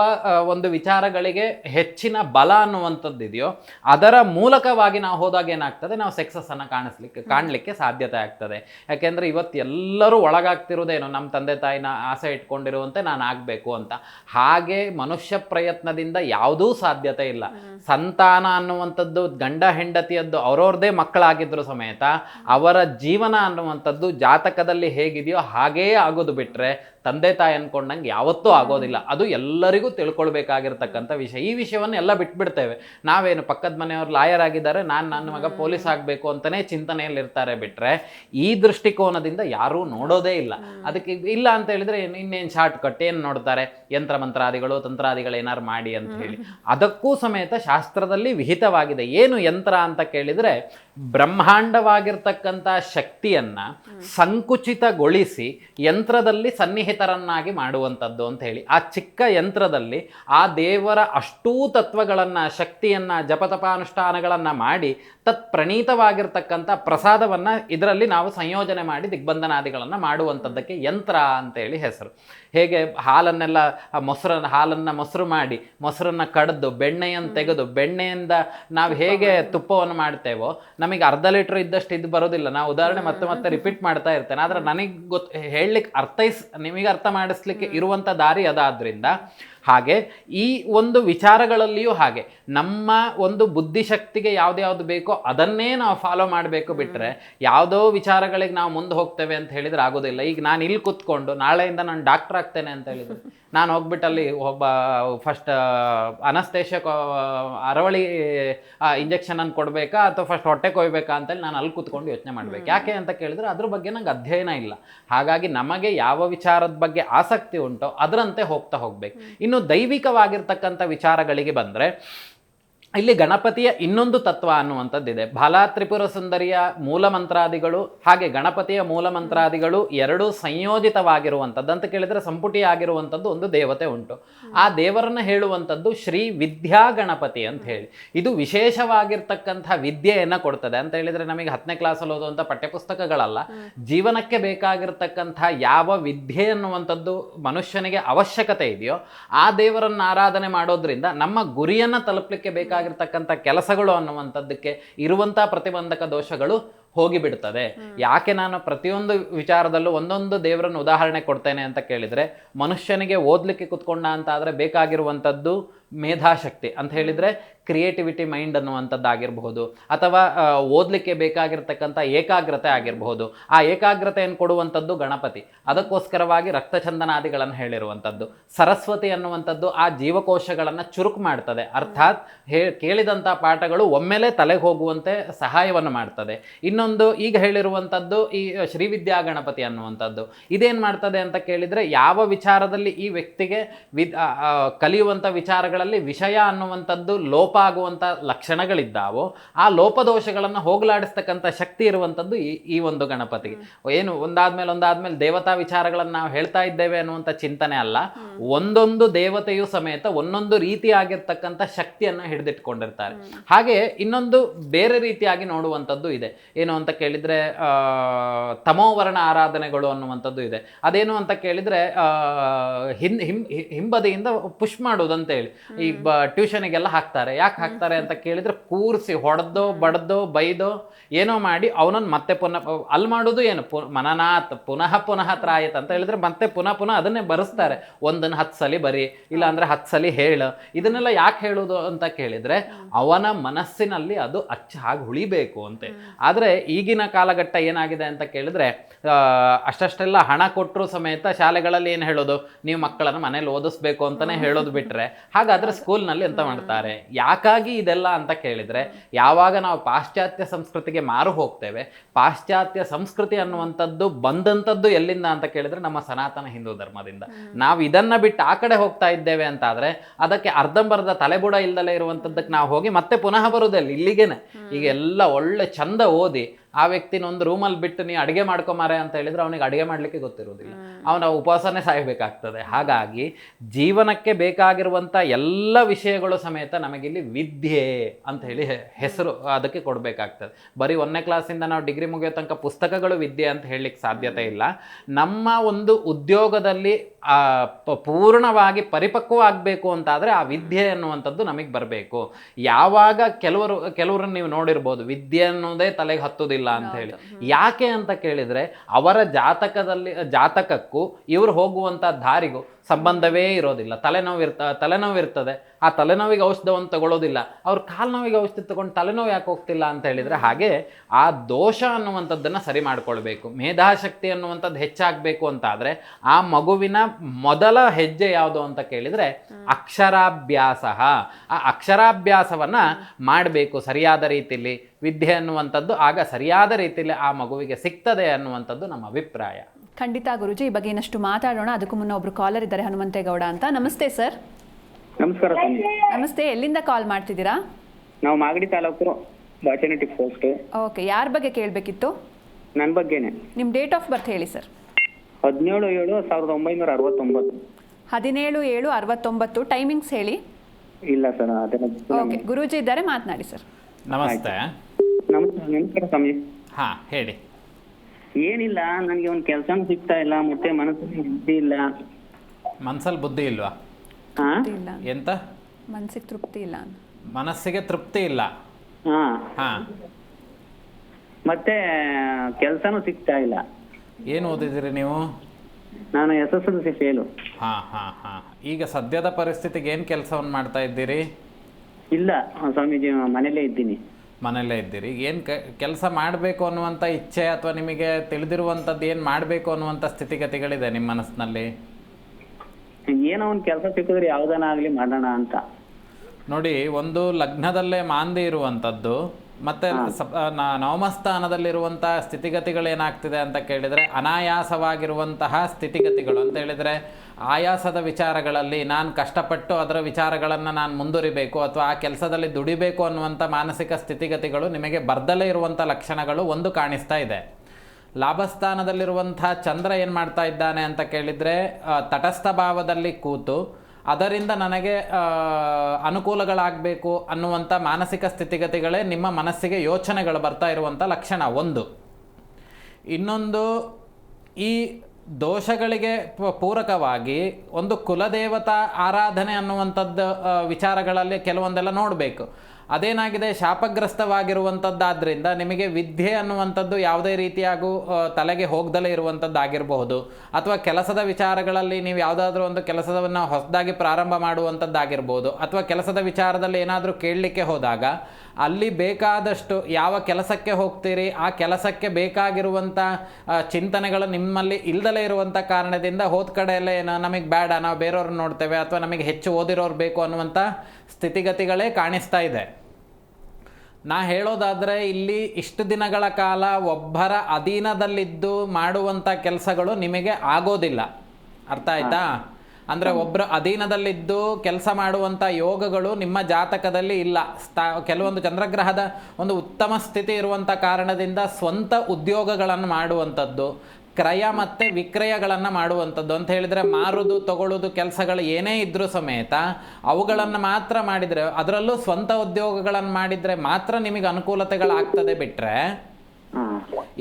ಒಂದು ವಿಚಾರಗಳಿಗೆ ಹೆಚ್ಚಿನ ಬಲ ಅನ್ನುವಂಥದ್ದು ಇದೆಯೋ ಅದರ ಮೂಲಕವಾಗಿ ನಾವು ಹೋದಾಗ ಏನಾಗ್ತದೆ? ನಾವು ಸಕ್ಸಸ್ ಅನ್ನು ಕಾಣಿಸ್ಲಿಕ್ಕೆ ಕಾಣಲಿಕ್ಕೆ ಸಾಧ್ಯತೆ ಆಗ್ತದೆ. ಯಾಕೆಂದ್ರೆ ಇವತ್ತು ಎಲ್ಲರೂ ಒಳಗಾಗ್ತಿರೋದೇನು? ನಮ್ಮ ತಂದೆ ತಾಯಿನ ಆಸೆ ಇಟ್ಕೊಂಡಿರುವಂತೆ ನಾನು ಆಗಬೇಕು ಅಂತ. ಹಾಗೆ ಮನುಷ್ಯ ಪ್ರಯತ್ನದಿಂದ ಯಾವುದೂ ಸಾಧ್ಯತೆ ಇಲ್ಲ. ಸಂತಾನ ಅನ್ನುವಂಥದ್ದು ಗಂಡ ಹೆಂಡತಿಯದ್ದು ಅವರವ್ರದೇ ಮಕ್ಕಳಾಗಿದ್ರು ಸಮೇತ ಅವರ ಜೀವನ ಅನ್ನುವಂಥದ್ದು ಜಾತಕದಲ್ಲಿ ಹೇಗಿದೆಯೋ ಹಾಗೇ ಆಗೋದು ಬಿಟ್ರೆ ತಂದೆ ತಾಯಿ ಅನ್ಕೊಂಡಂಗೆ ಯಾವತ್ತೂ ಆಗೋದಿಲ್ಲ. ಅದು ಎಲ್ಲರಿಗೂ ತಿಳ್ಕೊಳ್ಬೇಕಾಗಿರ್ತಕ್ಕಂಥ ವಿಷಯ. ಈ ವಿಷಯವನ್ನು ಎಲ್ಲ ಬಿಟ್ಬಿಡ್ತೇವೆ. ನಾವೇನು ಪಕ್ಕದ ಮನೆಯವ್ರು ಲಾಯರ್ ಆಗಿದ್ದಾರೆ ನಾನು ನನ್ನ ಮಗ ಪೊಲೀಸ್ ಆಗಬೇಕು ಅಂತಲೇ ಚಿಂತನೆಯಲ್ಲಿ ಇರ್ತಾರೆ ಬಿಟ್ರೆ ಈ ದೃಷ್ಟಿಕೋನದಿಂದ ಯಾರೂ ನೋಡೋದೇ ಇಲ್ಲ. ಅದಕ್ಕೆ ಇಲ್ಲ ಅಂತ ಹೇಳಿದ್ರೆ ಇನ್- ಇನ್ನೇನು ಶಾರ್ಟ್ ಕಟ್ ಏನು ನೋಡ್ತಾರೆ? ಯಂತ್ರ ಮಂತ್ರಾದಿಗಳು ತಂತ್ರಾದಿಗಳು ಏನಾರು ಮಾಡಿ ಅಂತ ಹೇಳಿ. ಅದಕ್ಕೂ ಸಮೇತ ಶಾಸ್ತ್ರದಲ್ಲಿ ವಿಹಿತವಾಗಿದೆ. ಏನು ಯಂತ್ರ ಅಂತ ಕೇಳಿದರೆ ಬ್ರಹ್ಮಾಂಡವಾಗಿರ್ತಕ್ಕಂಥ ಶಕ್ತಿಯನ್ನ ಸಂಕುಚಿತಗೊಳಿಸಿ ಯಂತ್ರದಲ್ಲಿ ಸನ್ನಿಹಿತರನ್ನಾಗಿ ಮಾಡುವಂಥದ್ದು ಅಂತ ಹೇಳಿ. ಆ ಚಿಕ್ಕ ಯಂತ್ರದಲ್ಲಿ ಆ ದೇವರ ಅಷ್ಟೂ ತತ್ವಗಳನ್ನು ಶಕ್ತಿಯನ್ನ ಜಪತಪಾನುಷ್ಠಾನಗಳನ್ನು ಮಾಡಿ ತತ್ ಪ್ರಣೀತವಾಗಿರ್ತಕ್ಕಂಥ ಪ್ರಸಾದವನ್ನು ಇದರಲ್ಲಿ ನಾವು ಸಂಯೋಜನೆ ಮಾಡಿ ದಿಗ್ಬಂಧನಾದಿಗಳನ್ನು ಮಾಡುವಂಥದ್ದಕ್ಕೆ ಯಂತ್ರ ಅಂತೇಳಿ ಹೆಸರು. ಹೇಗೆ ಹಾಲನ್ನೆಲ್ಲ ಮೊಸರನ್ನ ಹಾಲನ್ನು ಮೊಸರು ಮಾಡಿ ಮೊಸರನ್ನು ಕಡ್ದು ಬೆಣ್ಣೆಯನ್ನು ತೆಗೆದು ಬೆಣ್ಣೆಯಿಂದ ನಾವು ಹೇಗೆ ತುಪ್ಪವನ್ನು ಮಾಡ್ತೇವೋ ನಮಗೆ ಅರ್ಧ ಲೀಟ್ರ್ ಇದ್ದಷ್ಟು ಇದು ಬರೋದಿಲ್ಲ. ನಾವು ಉದಾಹರಣೆ ಮತ್ತೆ ಮತ್ತೆ ರಿಪೀಟ್ ಮಾಡ್ತಾ ಇರ್ತೇನೆ. ಆದರೆ ನನಗೆ ಗೊತ್ತು ಹೇಳಲಿಕ್ಕೆ ಅರ್ಥೈಸ್ ನಿಮಗೆ ಅರ್ಥ ಮಾಡಿಸ್ಲಿಕ್ಕೆ ಇರುವಂಥ ದಾರಿ ಅದಾದ್ರಿಂದ ಹಾಗೆ ಈ ಒಂದು ವಿಚಾರಗಳಲ್ಲಿಯೂ ಹಾಗೆ ನಮ್ಮ ಒಂದು ಬುದ್ಧಿಶಕ್ತಿಗೆ ಯಾವ್ದ್ಯಾವ್ದು ಬೇಕೋ ಅದನ್ನೇ ನಾವು ಫಾಲೋ ಮಾಡಬೇಕು ಬಿಟ್ಟರೆ ಯಾವುದೋ ವಿಚಾರಗಳಿಗೆ ನಾವು ಮುಂದೆ ಹೋಗ್ತೇವೆ ಅಂತ ಹೇಳಿದ್ರೆ ಆಗೋದಿಲ್ಲ. ಈಗ ನಾನು ಇಲ್ಲಿ ಕೂತ್ಕೊಂಡು ನಾಳೆಯಿಂದ ನಾನು ಡಾಕ್ಟರ್ ಆಗ್ತೇನೆ ಅಂತ ಹೇಳಿದ್ರು ನಾನು ಹೋಗ್ಬಿಟ್ಟು ಅಲ್ಲಿ ಒಬ್ಬ ಫಸ್ಟ್ ಅನಸ್ತೇಶ ಅರವಳಿ ಇಂಜೆಕ್ಷನ್ ಅನ್ನು ಕೊಡಬೇಕಾ ಅಥವಾ ಫಸ್ಟ್ ಹೊಟ್ಟೆ ಕೊಯ್ಬೇಕಾ ಅಂತೇಳಿ ನಾನು ಅಲ್ಲಿ ಕೂತ್ಕೊಂಡು ಯೋಚನೆ ಮಾಡ್ಬೇಕು. ಯಾಕೆ ಅಂತ ಕೇಳಿದ್ರೆ ಅದ್ರ ಬಗ್ಗೆ ನಂಗೆ ಅಧ್ಯಯನ ಇಲ್ಲ. ಹಾಗಾಗಿ ನಮಗೆ ಯಾವ ವಿಚಾರದ ಬಗ್ಗೆ ಆಸಕ್ತಿ ಉಂಟೋ ಅದರಂತೆ ಹೋಗ್ತಾ ಹೋಗ್ಬೇಕು. ಇನ್ನು ದೈವಿಕವಾಗಿರ್ತಕ್ಕಂಥ ವಿಚಾರಗಳಿಗೆ ಬಂದರೆ ಇಲ್ಲಿ ಗಣಪತಿಯ ಇನ್ನೊಂದು ತತ್ವ ಅನ್ನುವಂಥದ್ದಿದೆ. ಬಾಲಾ ತ್ರಿಪುರ ಸುಂದರಿಯ ಮೂಲ ಮಂತ್ರಾದಿಗಳು ಹಾಗೆ ಗಣಪತಿಯ ಮೂಲ ಮಂತ್ರಾದಿಗಳು ಎರಡೂ ಸಂಯೋಜಿತವಾಗಿರುವಂಥದ್ದು ಅಂತ ಕೇಳಿದರೆ ಸಂಪುಟಿ ಆಗಿರುವಂಥದ್ದು ಒಂದು ದೇವತೆ ಉಂಟು. ಆ ದೇವರನ್ನು ಹೇಳುವಂಥದ್ದು ಶ್ರೀ ವಿದ್ಯಾ ಗಣಪತಿ ಅಂತ ಹೇಳಿ. ಇದು ವಿಶೇಷವಾಗಿರ್ತಕ್ಕಂಥ ವಿದ್ಯೆಯನ್ನು ಕೊಡ್ತದೆ. ಅಂತ ಹೇಳಿದರೆ ನಮಗೆ ಹತ್ತನೇ ಕ್ಲಾಸಲ್ಲಿ ಓದುವಂಥ ಪಠ್ಯಪುಸ್ತಕಗಳಲ್ಲ. ಜೀವನಕ್ಕೆ ಬೇಕಾಗಿರ್ತಕ್ಕಂಥ ಯಾವ ವಿದ್ಯೆ ಅನ್ನುವಂಥದ್ದು ಮನುಷ್ಯನಿಗೆ ಅವಶ್ಯಕತೆ ಇದೆಯೋ, ಆ ದೇವರನ್ನು ಆರಾಧನೆ ಮಾಡೋದ್ರಿಂದ ನಮ್ಮ ಗುರಿಯನ್ನು ತಲುಪಲಿಕ್ಕೆ ಬೇಕಾಗಿರ್ತಕ್ಕಂಥ ಕೆಲಸಗಳು ಅನ್ನುವಂಥದ್ದಕ್ಕೆ ಇರುವಂಥ ಪ್ರತಿಬಂಧಕ ದೋಷಗಳು ಹೋಗಿಬಿಡ್ತದೆ. ಯಾಕೆ ನಾನು ಪ್ರತಿಯೊಂದು ವಿಚಾರದಲ್ಲೂ ಒಂದೊಂದು ದೇವರನ್ನು ಉದಾಹರಣೆ ಕೊಡ್ತೇನೆ ಅಂತ ಕೇಳಿದರೆ, ಮನುಷ್ಯನಿಗೆ ಓದಲಿಕ್ಕೆ ಕುತ್ಕೊಂಡ ಅಂತ ಆದ್ರೆ ಬೇಕಾಗಿರುವಂಥದ್ದು ಮೇಧಾಶಕ್ತಿ ಅಂತ ಹೇಳಿದ್ರೆ ಕ್ರಿಯೇಟಿವಿಟಿ ಮೈಂಡ್ ಅನ್ನುವಂಥದ್ದಾಗಿರಬಹುದು. ಅಥವಾ ಓದಲಿಕ್ಕೆ ಬೇಕಾಗಿರ್ತಕ್ಕಂಥ ಏಕಾಗ್ರತೆ ಆಗಿರಬಹುದು. ಆ ಏಕಾಗ್ರತೆಯನ್ನು ಕೊಡುವಂಥದ್ದು ಗಣಪತಿ. ಅದಕ್ಕೋಸ್ಕರವಾಗಿ ರಕ್ತಚಂದನಾದಿಗಳನ್ನು ಹೇಳಿರುವಂಥದ್ದು. ಸರಸ್ವತಿ ಅನ್ನುವಂಥದ್ದು ಆ ಜೀವಕೋಶಗಳನ್ನು ಚುರುಕು ಮಾಡ್ತದೆ. ಅರ್ಥಾತ್ ಹೇ ಕೇಳಿದಂಥ ಪಾಠಗಳು ಒಮ್ಮೆಲೆ ತಲೆಗೆ ಹೋಗುವಂತೆ ಸಹಾಯವನ್ನು ಮಾಡ್ತದೆ. ಇನ್ನೊಂದು ಈಗ ಹೇಳಿರುವಂಥದ್ದು ಈ ಶ್ರೀವಿದ್ಯಾ ಗಣಪತಿ ಅನ್ನುವಂಥದ್ದು. ಇದೇನು ಮಾಡ್ತದೆ ಅಂತ ಕೇಳಿದರೆ ಯಾವ ವಿಚಾರದಲ್ಲಿ ಈ ವ್ಯಕ್ತಿಗೆ ವಿದ್ ಕಲಿಯುವಂಥ ಆ, ಕಲಿಯುವಂಥ ವಿಷಯ ಅನ್ನುವಂಥದ್ದು ಲೋಪ ಆಗುವಂಥ ಲಕ್ಷಣಗಳಿದ್ದಾವೋ ಆ ಲೋಪದೋಷಗಳನ್ನು ಹೋಗಲಾಡಿಸ್ತಕ್ಕಂಥ ಶಕ್ತಿ ಇರುವಂಥದ್ದು ಈ ಈ ಒಂದು ಗಣಪತಿಗೆ. ಏನು ಒಂದಾದ್ಮೇಲೆ ಒಂದಾದ್ಮೇಲೆ ದೇವತಾ ವಿಚಾರಗಳನ್ನು ನಾವು ಹೇಳ್ತಾ ಇದ್ದೇವೆ ಅನ್ನುವಂಥ ಚಿಂತನೆ ಅಲ್ಲ. ಒಂದೊಂದು ದೇವತೆಯು ಸಮೇತ ಒಂದೊಂದು ರೀತಿಯಾಗಿರ್ತಕ್ಕಂಥ ಶಕ್ತಿಯನ್ನು ಹಿಡಿದಿಟ್ಕೊಂಡಿರ್ತಾರೆ. ಹಾಗೆ ಇನ್ನೊಂದು ಬೇರೆ ರೀತಿಯಾಗಿ ನೋಡುವಂಥದ್ದು ಇದೆ. ಏನು ಅಂತ ಕೇಳಿದ್ರೆ ತಮೋವರ್ಣ ಆರಾಧನೆಗಳು ಅನ್ನುವಂಥದ್ದು ಇದೆ. ಅದೇನು ಅಂತ ಕೇಳಿದ್ರೆ ಆ, ಹಿಂ ಹಿಂ ಹಿಂಬದಿಯಿಂದ ಪುಷ್ ಮಾಡೋದು ಹೇಳಿ ಈ ಬ ಟ್ಯೂಷನಿಗೆಲ್ಲ ಹಾಕ್ತಾರೆ. ಯಾಕೆ ಹಾಕ್ತಾರೆ ಅಂತ ಕೇಳಿದ್ರೆ ಕೂರಿಸಿ ಹೊಡೆದೋ, ಬಡ್ದೋ, ಬೈದೋ ಏನೋ ಮಾಡಿ ಅವನನ್ನು ಮತ್ತೆ ಪುನಃ ಅಲ್ಲಿ ಮಾಡೋದು ಏನು? ಪು ಮನನಾಥ್ ಪುನಃ ಪುನಃ ತ್ರಾಯತ್ ಅಂತ ಹೇಳಿದ್ರೆ ಮತ್ತೆ ಪುನಃ ಪುನಃ ಅದನ್ನೇ ಬರೆಸ್ತಾರೆ. ಒಂದನ್ನು ಹತ್ತು ಸಲ ಬರಿ ಇಲ್ಲ ಅಂದ್ರೆ ಹತ್ತು ಸಲ ಹೇಳು. ಇದನ್ನೆಲ್ಲ ಯಾಕೆ ಹೇಳೋದು ಅಂತ ಕೇಳಿದ್ರೆ ಅವನ ಮನಸ್ಸಿನಲ್ಲಿ ಅದು ಅಚ್ಚಾಗಿ ಉಳಿಬೇಕು ಅಂತೆ. ಆದರೆ ಈಗಿನ ಕಾಲಘಟ್ಟ ಏನಾಗಿದೆ ಅಂತ ಕೇಳಿದ್ರೆ ಅಷ್ಟಷ್ಟೆಲ್ಲ ಹಣ ಕೊಟ್ಟರು ಸಮೇತ ಶಾಲೆಗಳಲ್ಲಿ ಏನು ಹೇಳೋದು? ನೀವು ಮಕ್ಕಳನ್ನು ಮನೇಲಿ ಓದಿಸ್ಬೇಕು ಅಂತಾನೆ ಹೇಳೋದು ಬಿಟ್ರೆ. ಹಾಗಾದ್ರೆ ಸ್ಕೂಲ್ನಲ್ಲಿ ಎಂತ ಮಾಡ್ತಾರೆ. ಯಾಕಾಗಿ ಇದೆಲ್ಲ ಅಂತ ಕೇಳಿದ್ರೆ ಯಾವಾಗ ನಾವು ಪಾಶ್ಚಾತ್ಯ ಸಂಸ್ಕೃತಿಗೆ ಮಾರು ಹೋಗ್ತೇವೆ ಪಾಶ್ಚಾತ್ಯ ಸಂಸ್ಕೃತಿ ಅನ್ನುವಂಥದ್ದು ಬಂದಂಥದ್ದು ಎಲ್ಲಿಂದ ಅಂತ ಕೇಳಿದ್ರೆ ನಮ್ಮ ಸನಾತನ ಹಿಂದೂ ಧರ್ಮದಿಂದ. ನಾವು ಇದನ್ನ ಬಿಟ್ಟು ಆ ಕಡೆ ಹೋಗ್ತಾ ಇದ್ದೇವೆ ಅಂತಾದ್ರೆ ಅದಕ್ಕೆ ಅರ್ಧಂಬರ್ಧ ತಲೆಬುಡ ಇಲ್ದಲೇ ಇರುವಂಥದ್ದಕ್ಕೆ ನಾವು ಹೋಗಿ ಮತ್ತೆ ಪುನಃ ಬರುವುದಿಲ್ಲ ಇಲ್ಲಿಗೇನೆ. ಈಗ ಎಲ್ಲ ಒಳ್ಳೆ ಚಂದ ಓದಿ ಆ ವ್ಯಕ್ತಿನ ಒಂದು ರೂಮಲ್ಲಿ ಬಿಟ್ಟು ನೀ ಅಡುಗೆ ಮಾಡ್ಕೊಂಬಾರೆ ಅಂತ ಹೇಳಿದ್ರೆ ಅವನಿಗೆ ಅಡುಗೆ ಮಾಡಲಿಕ್ಕೆ ಗೊತ್ತಿರೋದಿಲ್ಲ ಅವನ ಉಪವಾಸನೆ ಸಾಯಬೇಕಾಗ್ತದೆ. ಹಾಗಾಗಿ ಜೀವನಕ್ಕೆ ಬೇಕಾಗಿರುವಂಥ ಎಲ್ಲ ವಿಷಯಗಳು ಸಮೇತ ನಮಗಿಲ್ಲಿ ವಿದ್ಯೆ ಅಂತ ಹೇಳಿ ಹೆಸರು ಅದಕ್ಕೆ ಕೊಡಬೇಕಾಗ್ತದೆ. ಬರೀ ಒಂದನೇ ಕ್ಲಾಸಿಂದ ನಾವು ಡಿಗ್ರಿ ಮುಗಿಯೋ ತನಕ ಪುಸ್ತಕಗಳು ವಿದ್ಯೆ ಅಂತ ಹೇಳಲಿಕ್ಕೆ ಸಾಧ್ಯತೆ ಇಲ್ಲ. ನಮ್ಮ ಒಂದು ಉದ್ಯೋಗದಲ್ಲಿ ಪೂರ್ಣವಾಗಿ ಪರಿಪಕ್ವ ಆಗಬೇಕು ಅಂತಾದರೆ ಆ ವಿದ್ಯೆ ಅನ್ನುವಂಥದ್ದು ನಮಗೆ ಬರಬೇಕು. ಯಾವಾಗ ಕೆಲವರು ಕೆಲವರನ್ನು ನೀವು ನೋಡಿರ್ಬೋದು ವಿದ್ಯೆ ಅನ್ನೋದೇ ತಲೆಗೆ ಹತ್ತುದಿಲ್ಲ. ಅಂತ ಹೇಳಿ. ಯಾಕೆ ಅಂತ ಕೇಳಿದ್ರೆ ಅವರ ಜಾತಕದಲ್ಲಿ ಜಾತಕಕ್ಕೂ ಇವರು ಹೋಗುವಂತ ದಾರಿಗೂ ಸಂಬಂಧವೇ ಇರೋದಿಲ್ಲ. ತಲೆನೋವು ಇರ್ತ ತಲೆನೋವು ಇರ್ತದೆ. ಆ ತಲೆನೋವಿಗೆ ಔಷಧವನ್ನು ತಗೊಳ್ಳೋದಿಲ್ಲ. ಅವ್ರು ಕಾಲ್ನೋವಿಗೆ ಔಷಧಿ ತಗೊಂಡು ತಲೆನೋವು ಯಾಕೆ ಹೋಗ್ತಿಲ್ಲ ಅಂತ ಹೇಳಿದರೆ ಹಾಗೆ ಆ ದೋಷ ಅನ್ನುವಂಥದ್ದನ್ನು ಸರಿ ಮಾಡ್ಕೊಳ್ಬೇಕು. ಮೇಧಾಶಕ್ತಿ ಅನ್ನುವಂಥದ್ದು ಹೆಚ್ಚಾಗಬೇಕು ಅಂತಾದರೆ ಆ ಮಗುವಿನ ಮೊದಲ ಹೆಜ್ಜೆ ಯಾವುದು ಅಂತ ಕೇಳಿದರೆ ಅಕ್ಷರಾಭ್ಯಾಸ ಆ ಅಕ್ಷರಾಭ್ಯಾಸವನ್ನು ಮಾಡಬೇಕು ಸರಿಯಾದ ರೀತಿಯಲ್ಲಿ ವಿದ್ಯೆ ಅನ್ನುವಂಥದ್ದು ಆಗ ಸರಿಯಾದ ರೀತಿಯಲ್ಲಿ ಆ ಮಗುವಿಗೆ ಸಿಗ್ತದೆ ಅನ್ನುವಂಥದ್ದು ನಮ್ಮ ಅಭಿಪ್ರಾಯ. ಖಂಡಿತ ಗುರುಜಿ ಈ ಬಗ್ಗೆ ಇನ್ನಷ್ಟು ಮಾತಾಡೋಣ. ಅದಕ್ಕೂ ಮುನ್ನ ಒಬ್ರು ಕಾಲರ್ ಇದ್ದಾರೆ ಹನುಮಂತೇಗೌಡ ಅಂತ. ನಮಸ್ತೆ ಸರ್. ನಮಸ್ಕಾರ ಸ್ವಾಮಿ. ನಮಸ್ತೆ ಎಲ್ಲಿಂದ ಕಾಲ್ ಮಾಡ್ತಿದ್ದೀರಾ? ನಾವು ಮಾಗಡಿ ತಾಲೂಕು ಬಾಚನಟಿ ಪೋಸ್ಟ್ ಓಕೆ ಯಾರ ಬಗ್ಗೆ ಕೇಳಬೇಕಿತ್ತು? ನನ್ನ ಬಗ್ಗೆನೆ. ನಿಮ್ಮ ಡೇಟ್ ಆಫ್ ಬರ್ತ್ ಹೇಳಿ ಸರ್. ಹದಿನೇಳು ಏಳು ಸಾವಿರದ ಒಂಬೈನೂರ ಅರವತ್ತೊಂಬತ್ತು. ಹದಿನೇಳು ಏಳು ಅರವತ್ತೊಂಬತ್ತು. ಟೈಮಿಂಗ್ಸ್ ಹೇಳಿ. ಇಲ್ಲ ಸರ್ ಅದನ್ನ ಓಕೆ ಗುರೂಜಿ ಇದ್ದಾರೆ ಮಾತನಾಡಿ ಸರ್. ನಮಸ್ತೆ. ನಮಸ್ಕಾರ ನಮಸ್ಕಾರ ಸ್ವಾಮಿ. ಹಾಂ ಹೇಳಿ. ಏನಿಲ್ಲ ನನಗೆ ಒಂದು ಕೆಲಸನೂ ಸಿಗ್ತಾ ಇಲ್ಲ ಮತ್ತೆ ಮನಸ್ಸಲ್ಲಿ ಬುದ್ಧಿ ಇಲ್ಲ. ಮನಸ್ಸಲ್ಲಿ ಬುದ್ಧಿ ಇಲ್ವಾ? ಹಾ? ಇಲ್ಲ. ಎಂತ? ಮನಸ್ಸಿಗೆ ತೃಪ್ತಿ ಇಲ್ಲ. ಮನಸ್ಸಿಗೆ ತೃಪ್ತಿ ಇಲ್ಲ. ಹಾ. ಹಾ. ಮತ್ತೆ ಕೆಲಸನೂ ಸಿಗ್ತಾ ಇಲ್ಲ. ಏನು ಓದಿದಿರಿ ನೀವು? ನಾನು S S L C fail. ಹಾ ಹಾ ಹಾ. ಈಗ ಸದ್ಯದ ಪರಿಸ್ಥಿತಿಗೆ ಏನು ಕೆಲಸವನ್ನು ಮಾಡ್ತಾ ಇದ್ದೀರಿ? ಇಲ್ಲ ಸ್ವಾಮೀಜಿ ಮನೇಲೇ ಇದ್ದೀನಿ. ಮನೆಯಲ್ಲೇ ಇದ್ದೀರಿ. ಏನು ಕೆಲಸ ಮಾಡಬೇಕು ಅನ್ನುವಂಥ ಇಚ್ಛೆ ಅಥವಾ ನಿಮಗೆ ತಿಳಿದಿರುವಂಥದ್ದು ಏನು ಮಾಡಬೇಕು ಅನ್ನುವಂಥ ಸ್ಥಿತಿಗತಿಗಳಿದೆ ನಿಮ್ಮ ಮನಸ್ಸಿನಲ್ಲಿ? ಏನೋ ಒಂದು ಕೆಲಸ ಸಿಕ್ಕಿದ್ರೆ ಯಾವ್ದಾನ ಆಗಲಿ ಮಾಡೋಣ ಅಂತ. ನೋಡಿ ಒಂದು ಲಗ್ನದಲ್ಲೇ ಮಾಂದಿ ಇರುವಂಥದ್ದು. ಮತ್ತೆ ನವಮಸ್ಥಾನದಲ್ಲಿರುವಂತಹ ಸ್ಥಿತಿಗತಿಗಳು ಏನಾಗ್ತಿದೆ ಸ್ಥಾನದಲ್ಲಿರುವಂತಹ ಸ್ಥಿತಿಗತಿಗಳೇನಾಗ್ತಿದೆ ಅಂತ ಕೇಳಿದ್ರೆ ಅನಾಯಾಸವಾಗಿರುವಂತಹ ಸ್ಥಿತಿಗತಿಗಳು. ಅಂತ ಹೇಳಿದ್ರೆ ಆಯಾಸದ ವಿಚಾರಗಳಲ್ಲಿ ನಾನು ಕಷ್ಟಪಟ್ಟು ಅದರ ವಿಚಾರಗಳನ್ನು ನಾನು ಮುಂದುವರಿಬೇಕು ಅಥವಾ ಆ ಕೆಲಸದಲ್ಲಿ ದುಡಿಬೇಕು ಅನ್ನುವಂಥ ಮಾನಸಿಕ ಸ್ಥಿತಿಗತಿಗಳು ನಿಮಗೆ ಬರ್ದಲೇ ಇರುವಂಥ ಲಕ್ಷಣಗಳು ಒಂದು ಕಾಣಿಸ್ತಾ ಇದೆ. ಲಾಭಸ್ಥಾನದಲ್ಲಿರುವಂಥ ಚಂದ್ರ ಏನು ಮಾಡ್ತಾ ಇದ್ದಾನೆ ಅಂತ ಕೇಳಿದರೆ ತಟಸ್ಥ ಭಾವದಲ್ಲಿ ಕೂತು ಅದರಿಂದ ನನಗೆ ಅನುಕೂಲಗಳಾಗಬೇಕು ಅನ್ನುವಂಥ ಮಾನಸಿಕ ಸ್ಥಿತಿಗತಿಗಳೇ ನಿಮ್ಮ ಮನಸ್ಸಿಗೆ ಯೋಚನೆಗಳು ಬರ್ತಾ ಇರುವಂಥ ಲಕ್ಷಣ ಒಂದು. ಇನ್ನೊಂದು, ಈ ದೋಷಗಳಿಗೆ ಪೂರಕವಾಗಿ ಒಂದು ಕುಲದೇವತಾ ಆರಾಧನೆ ಅನ್ನುವಂಥದ್ದು ವಿಚಾರಗಳಲ್ಲಿ ಕೆಲವೊಂದೆಲ್ಲ ನೋಡಬೇಕು. ಅದೇನಾಗಿದೆ? ಶಾಪಗ್ರಸ್ತವಾಗಿರುವಂಥದ್ದಾದ್ದರಿಂದ ನಿಮಗೆ ವಿದ್ಯೆ ಅನ್ನುವಂಥದ್ದು ಯಾವುದೇ ರೀತಿಯಾಗೂ ತಲೆಗೆ ಹೋಗ್ದಲೇ ಇರುವಂಥದ್ದಾಗಿರಬಹುದು ಅಥವಾ ಕೆಲಸದ ವಿಚಾರಗಳಲ್ಲಿ ನೀವು ಯಾವುದಾದ್ರೂ ಒಂದು ಕೆಲಸವನ್ನು ಹೊಸದಾಗಿ ಪ್ರಾರಂಭ ಮಾಡುವಂಥದ್ದಾಗಿರ್ಬೋದು ಅಥವಾ ಕೆಲಸದ ವಿಚಾರದಲ್ಲಿ ಏನಾದರೂ ಕೇಳಲಿಕ್ಕೆ ಹೋದಾಗ, ಅಲ್ಲಿ ಬೇಕಾದಷ್ಟು ಯಾವ ಕೆಲಸಕ್ಕೆ ಹೋಗ್ತೀರಿ, ಆ ಕೆಲಸಕ್ಕೆ ಬೇಕಾಗಿರುವಂಥ ಚಿಂತನೆಗಳು ನಿಮ್ಮಲ್ಲಿ ಇಲ್ದಲೇ ಇರುವಂಥ ಕಾರಣದಿಂದ ಹೋದ ಕಡೆಯಲ್ಲೇ ನಮಗೆ ಬೇಡ ನಾವು ಬೇರೆಯವ್ರನ್ನ ನೋಡ್ತೇವೆ, ಅಥವಾ ನಮಗೆ ಹೆಚ್ಚು ಓದಿರೋರು ಬೇಕು ಅನ್ನುವಂಥ ಸ್ಥಿತಿಗತಿಗಳೇ ಕಾಣಿಸ್ತಾ ಇದೆ. ನಾ ಹೇಳೋದಾದರೆ ಇಲ್ಲಿ ಇಷ್ಟು ದಿನಗಳ ಕಾಲ ಒಬ್ಬರ ಅಧೀನದಲ್ಲಿದ್ದು ಮಾಡುವಂಥ ಕೆಲಸಗಳು ನಿಮಗೆ ಆಗೋದಿಲ್ಲ. ಅರ್ಥ ಆಯ್ತಾ? ಅಂದರೆ ಒಬ್ಬರ ಅಧೀನದಲ್ಲಿದ್ದು ಕೆಲಸ ಮಾಡುವಂಥ ಯೋಗಗಳು ನಿಮ್ಮ ಜಾತಕದಲ್ಲಿ ಇಲ್ಲ. ಸ್ಥಾ ಕೆಲವೊಂದು ಚಂದ್ರಗ್ರಹದ ಒಂದು ಉತ್ತಮ ಸ್ಥಿತಿ ಇರುವಂಥ ಕಾರಣದಿಂದ ಸ್ವಂತ ಉದ್ಯೋಗಗಳನ್ನು ಮಾಡುವಂಥದ್ದು ಕ್ರಯ ಮತ್ತು ವಿಕ್ರಯಗಳನ್ನು ಮಾಡುವಂಥದ್ದು ಅಂತ ಹೇಳಿದರೆ ಮಾರುದು ತಗೊಳ್ಳೋದು ಕೆಲಸಗಳು ಏನೇ ಇದ್ದರೂ ಸಮೇತ ಅವುಗಳನ್ನು ಮಾತ್ರ ಮಾಡಿದರೆ ಅದರಲ್ಲೂ ಸ್ವಂತ ಉದ್ಯೋಗಗಳನ್ನು ಮಾಡಿದರೆ ಮಾತ್ರ ನಿಮಗೆ ಅನುಕೂಲತೆಗಳಾಗ್ತದೆ ಬಿಟ್ಟರೆ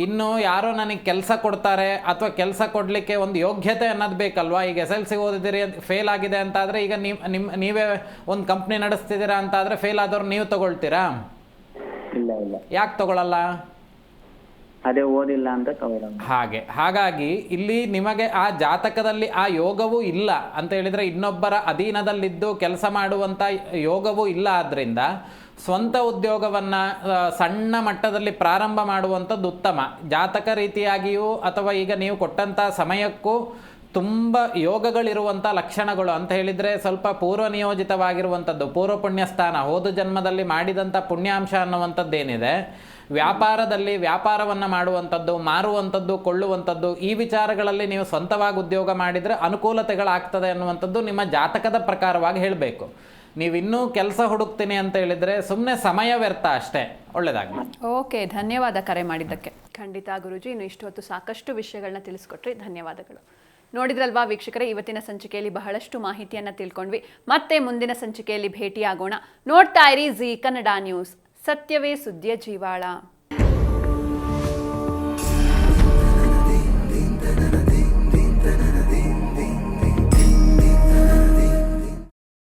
ಇನ್ನು ಯಾರೋ ನನಗೆ ಕೆಲಸ ಕೊಡ್ತಾರೆ ಅಥವಾ ಕೆಲಸ ಕೊಡಲಿಕ್ಕೆ ಒಂದು ಯೋಗ್ಯತೆ ಅನ್ನೋದು ಬೇಕಲ್ವಾ? ಈಗ ಎಸ್ ಎಲ್ ಸಿ ಓದಿದಿರಿ ಫೇಲ್ ಆಗಿದೆ ಅಂತ ಆದರೆ ಈಗ ನೀವು ನಿಮ್ಮ ನೀವೇ ಒಂದು ಕಂಪ್ನಿ ನಡೆಸ್ತಿದ್ದೀರಾ ಅಂತ ಆದರೆ ಫೇಲ್ ಆದವ್ರು ನೀವು ತಗೊಳ್ತೀರಾ? ಇಲ್ಲ ಇಲ್ಲ. ಯಾಕೆ ತಗೊಳ್ಳಲ್ಲ ಅದೇ ಓದಿಲ್ಲ ಅಂತ ಹಾಗೆ. ಹಾಗಾಗಿ ಇಲ್ಲಿ ನಿಮಗೆ ಆ ಜಾತಕದಲ್ಲಿ ಆ ಯೋಗವೂ ಇಲ್ಲ ಅಂತ ಹೇಳಿದರೆ ಇನ್ನೊಬ್ಬರ ಅಧೀನದಲ್ಲಿದ್ದು ಕೆಲಸ ಮಾಡುವಂಥ ಯೋಗವೂ ಇಲ್ಲ ಆದ್ದರಿಂದ ಸ್ವಂತ ಉದ್ಯೋಗವನ್ನು ಸಣ್ಣ ಮಟ್ಟದಲ್ಲಿ ಪ್ರಾರಂಭ ಮಾಡುವಂಥದ್ದು ಉತ್ತಮ. ಜಾತಕ ರೀತಿಯಾಗಿಯೂ ಅಥವಾ ಈಗ ನೀವು ಕೊಟ್ಟಂಥ ಸಮಯಕ್ಕೂ ತುಂಬ ಯೋಗಗಳಿರುವಂಥ ಲಕ್ಷಣಗಳು ಅಂತ ಹೇಳಿದರೆ ಸ್ವಲ್ಪ ಪೂರ್ವ ನಿಯೋಜಿತವಾಗಿರುವಂಥದ್ದು. ಪೂರ್ವ ಪುಣ್ಯ ಸ್ಥಾನ ಹೋದ ಜನ್ಮದಲ್ಲಿ ಮಾಡಿದಂಥ ಪುಣ್ಯಾಂಶ ಅನ್ನುವಂಥದ್ದೇನಿದೆ. ವ್ಯಾಪಾರದಲ್ಲಿ ವ್ಯಾಪಾರವನ್ನು ಮಾಡುವಂಥದ್ದು, ಮಾರುವಂಥದ್ದು, ಕೊಳ್ಳುವಂಥದ್ದು, ಈ ವಿಚಾರಗಳಲ್ಲಿ ನೀವು ಸ್ವಂತವಾಗಿ ಉದ್ಯೋಗ ಮಾಡಿದರೆ ಅನುಕೂಲತೆಗಳಾಗ್ತದೆ ಅನ್ನುವಂಥದ್ದು ನಿಮ್ಮ ಜಾತಕದ ಪ್ರಕಾರವಾಗಿ ಹೇಳಬೇಕು. ನೀವಿನ್ನೂ ಕೆಲಸ ಹುಡುಕ್ತೀನಿ ಅಂತ ಹೇಳಿದರೆ ಸುಮ್ಮನೆ ಸಮಯ ವ್ಯರ್ಥ ಅಷ್ಟೇ. ಒಳ್ಳೆಯದಾಗಲಿ ಓಕೆ, ಧನ್ಯವಾದ ಕರೆ ಮಾಡಿದ್ದಕ್ಕೆ. ಖಂಡಿತ ಗುರುಜಿ, ಇನ್ನು ಇಷ್ಟು ಹೊತ್ತು ಸಾಕಷ್ಟು ವಿಷಯಗಳನ್ನ ತಿಳಿಸ್ಕೊಟ್ರಿ. ಧನ್ಯವಾದಗಳು. ನೋಡಿದ್ರಲ್ವಾ ವೀಕ್ಷಕರೇ, ಇವತ್ತಿನ ಸಂಚಿಕೆಯಲ್ಲಿ ಬಹಳಷ್ಟು ಮಾಹಿತಿಯನ್ನು ತಿಳ್ಕೊಂಡ್ವಿ. ಮತ್ತೆ ಮುಂದಿನ ಸಂಚಿಕೆಯಲ್ಲಿ ಭೇಟಿಯಾಗೋಣ. ನೋಡ್ತಾ ಇರಿ ಜಿ ಕನ್ನಡ ನ್ಯೂಸ್. ಸತ್ಯವೇ ಸುದ್ದಿಯ ಜೀವಾಳ.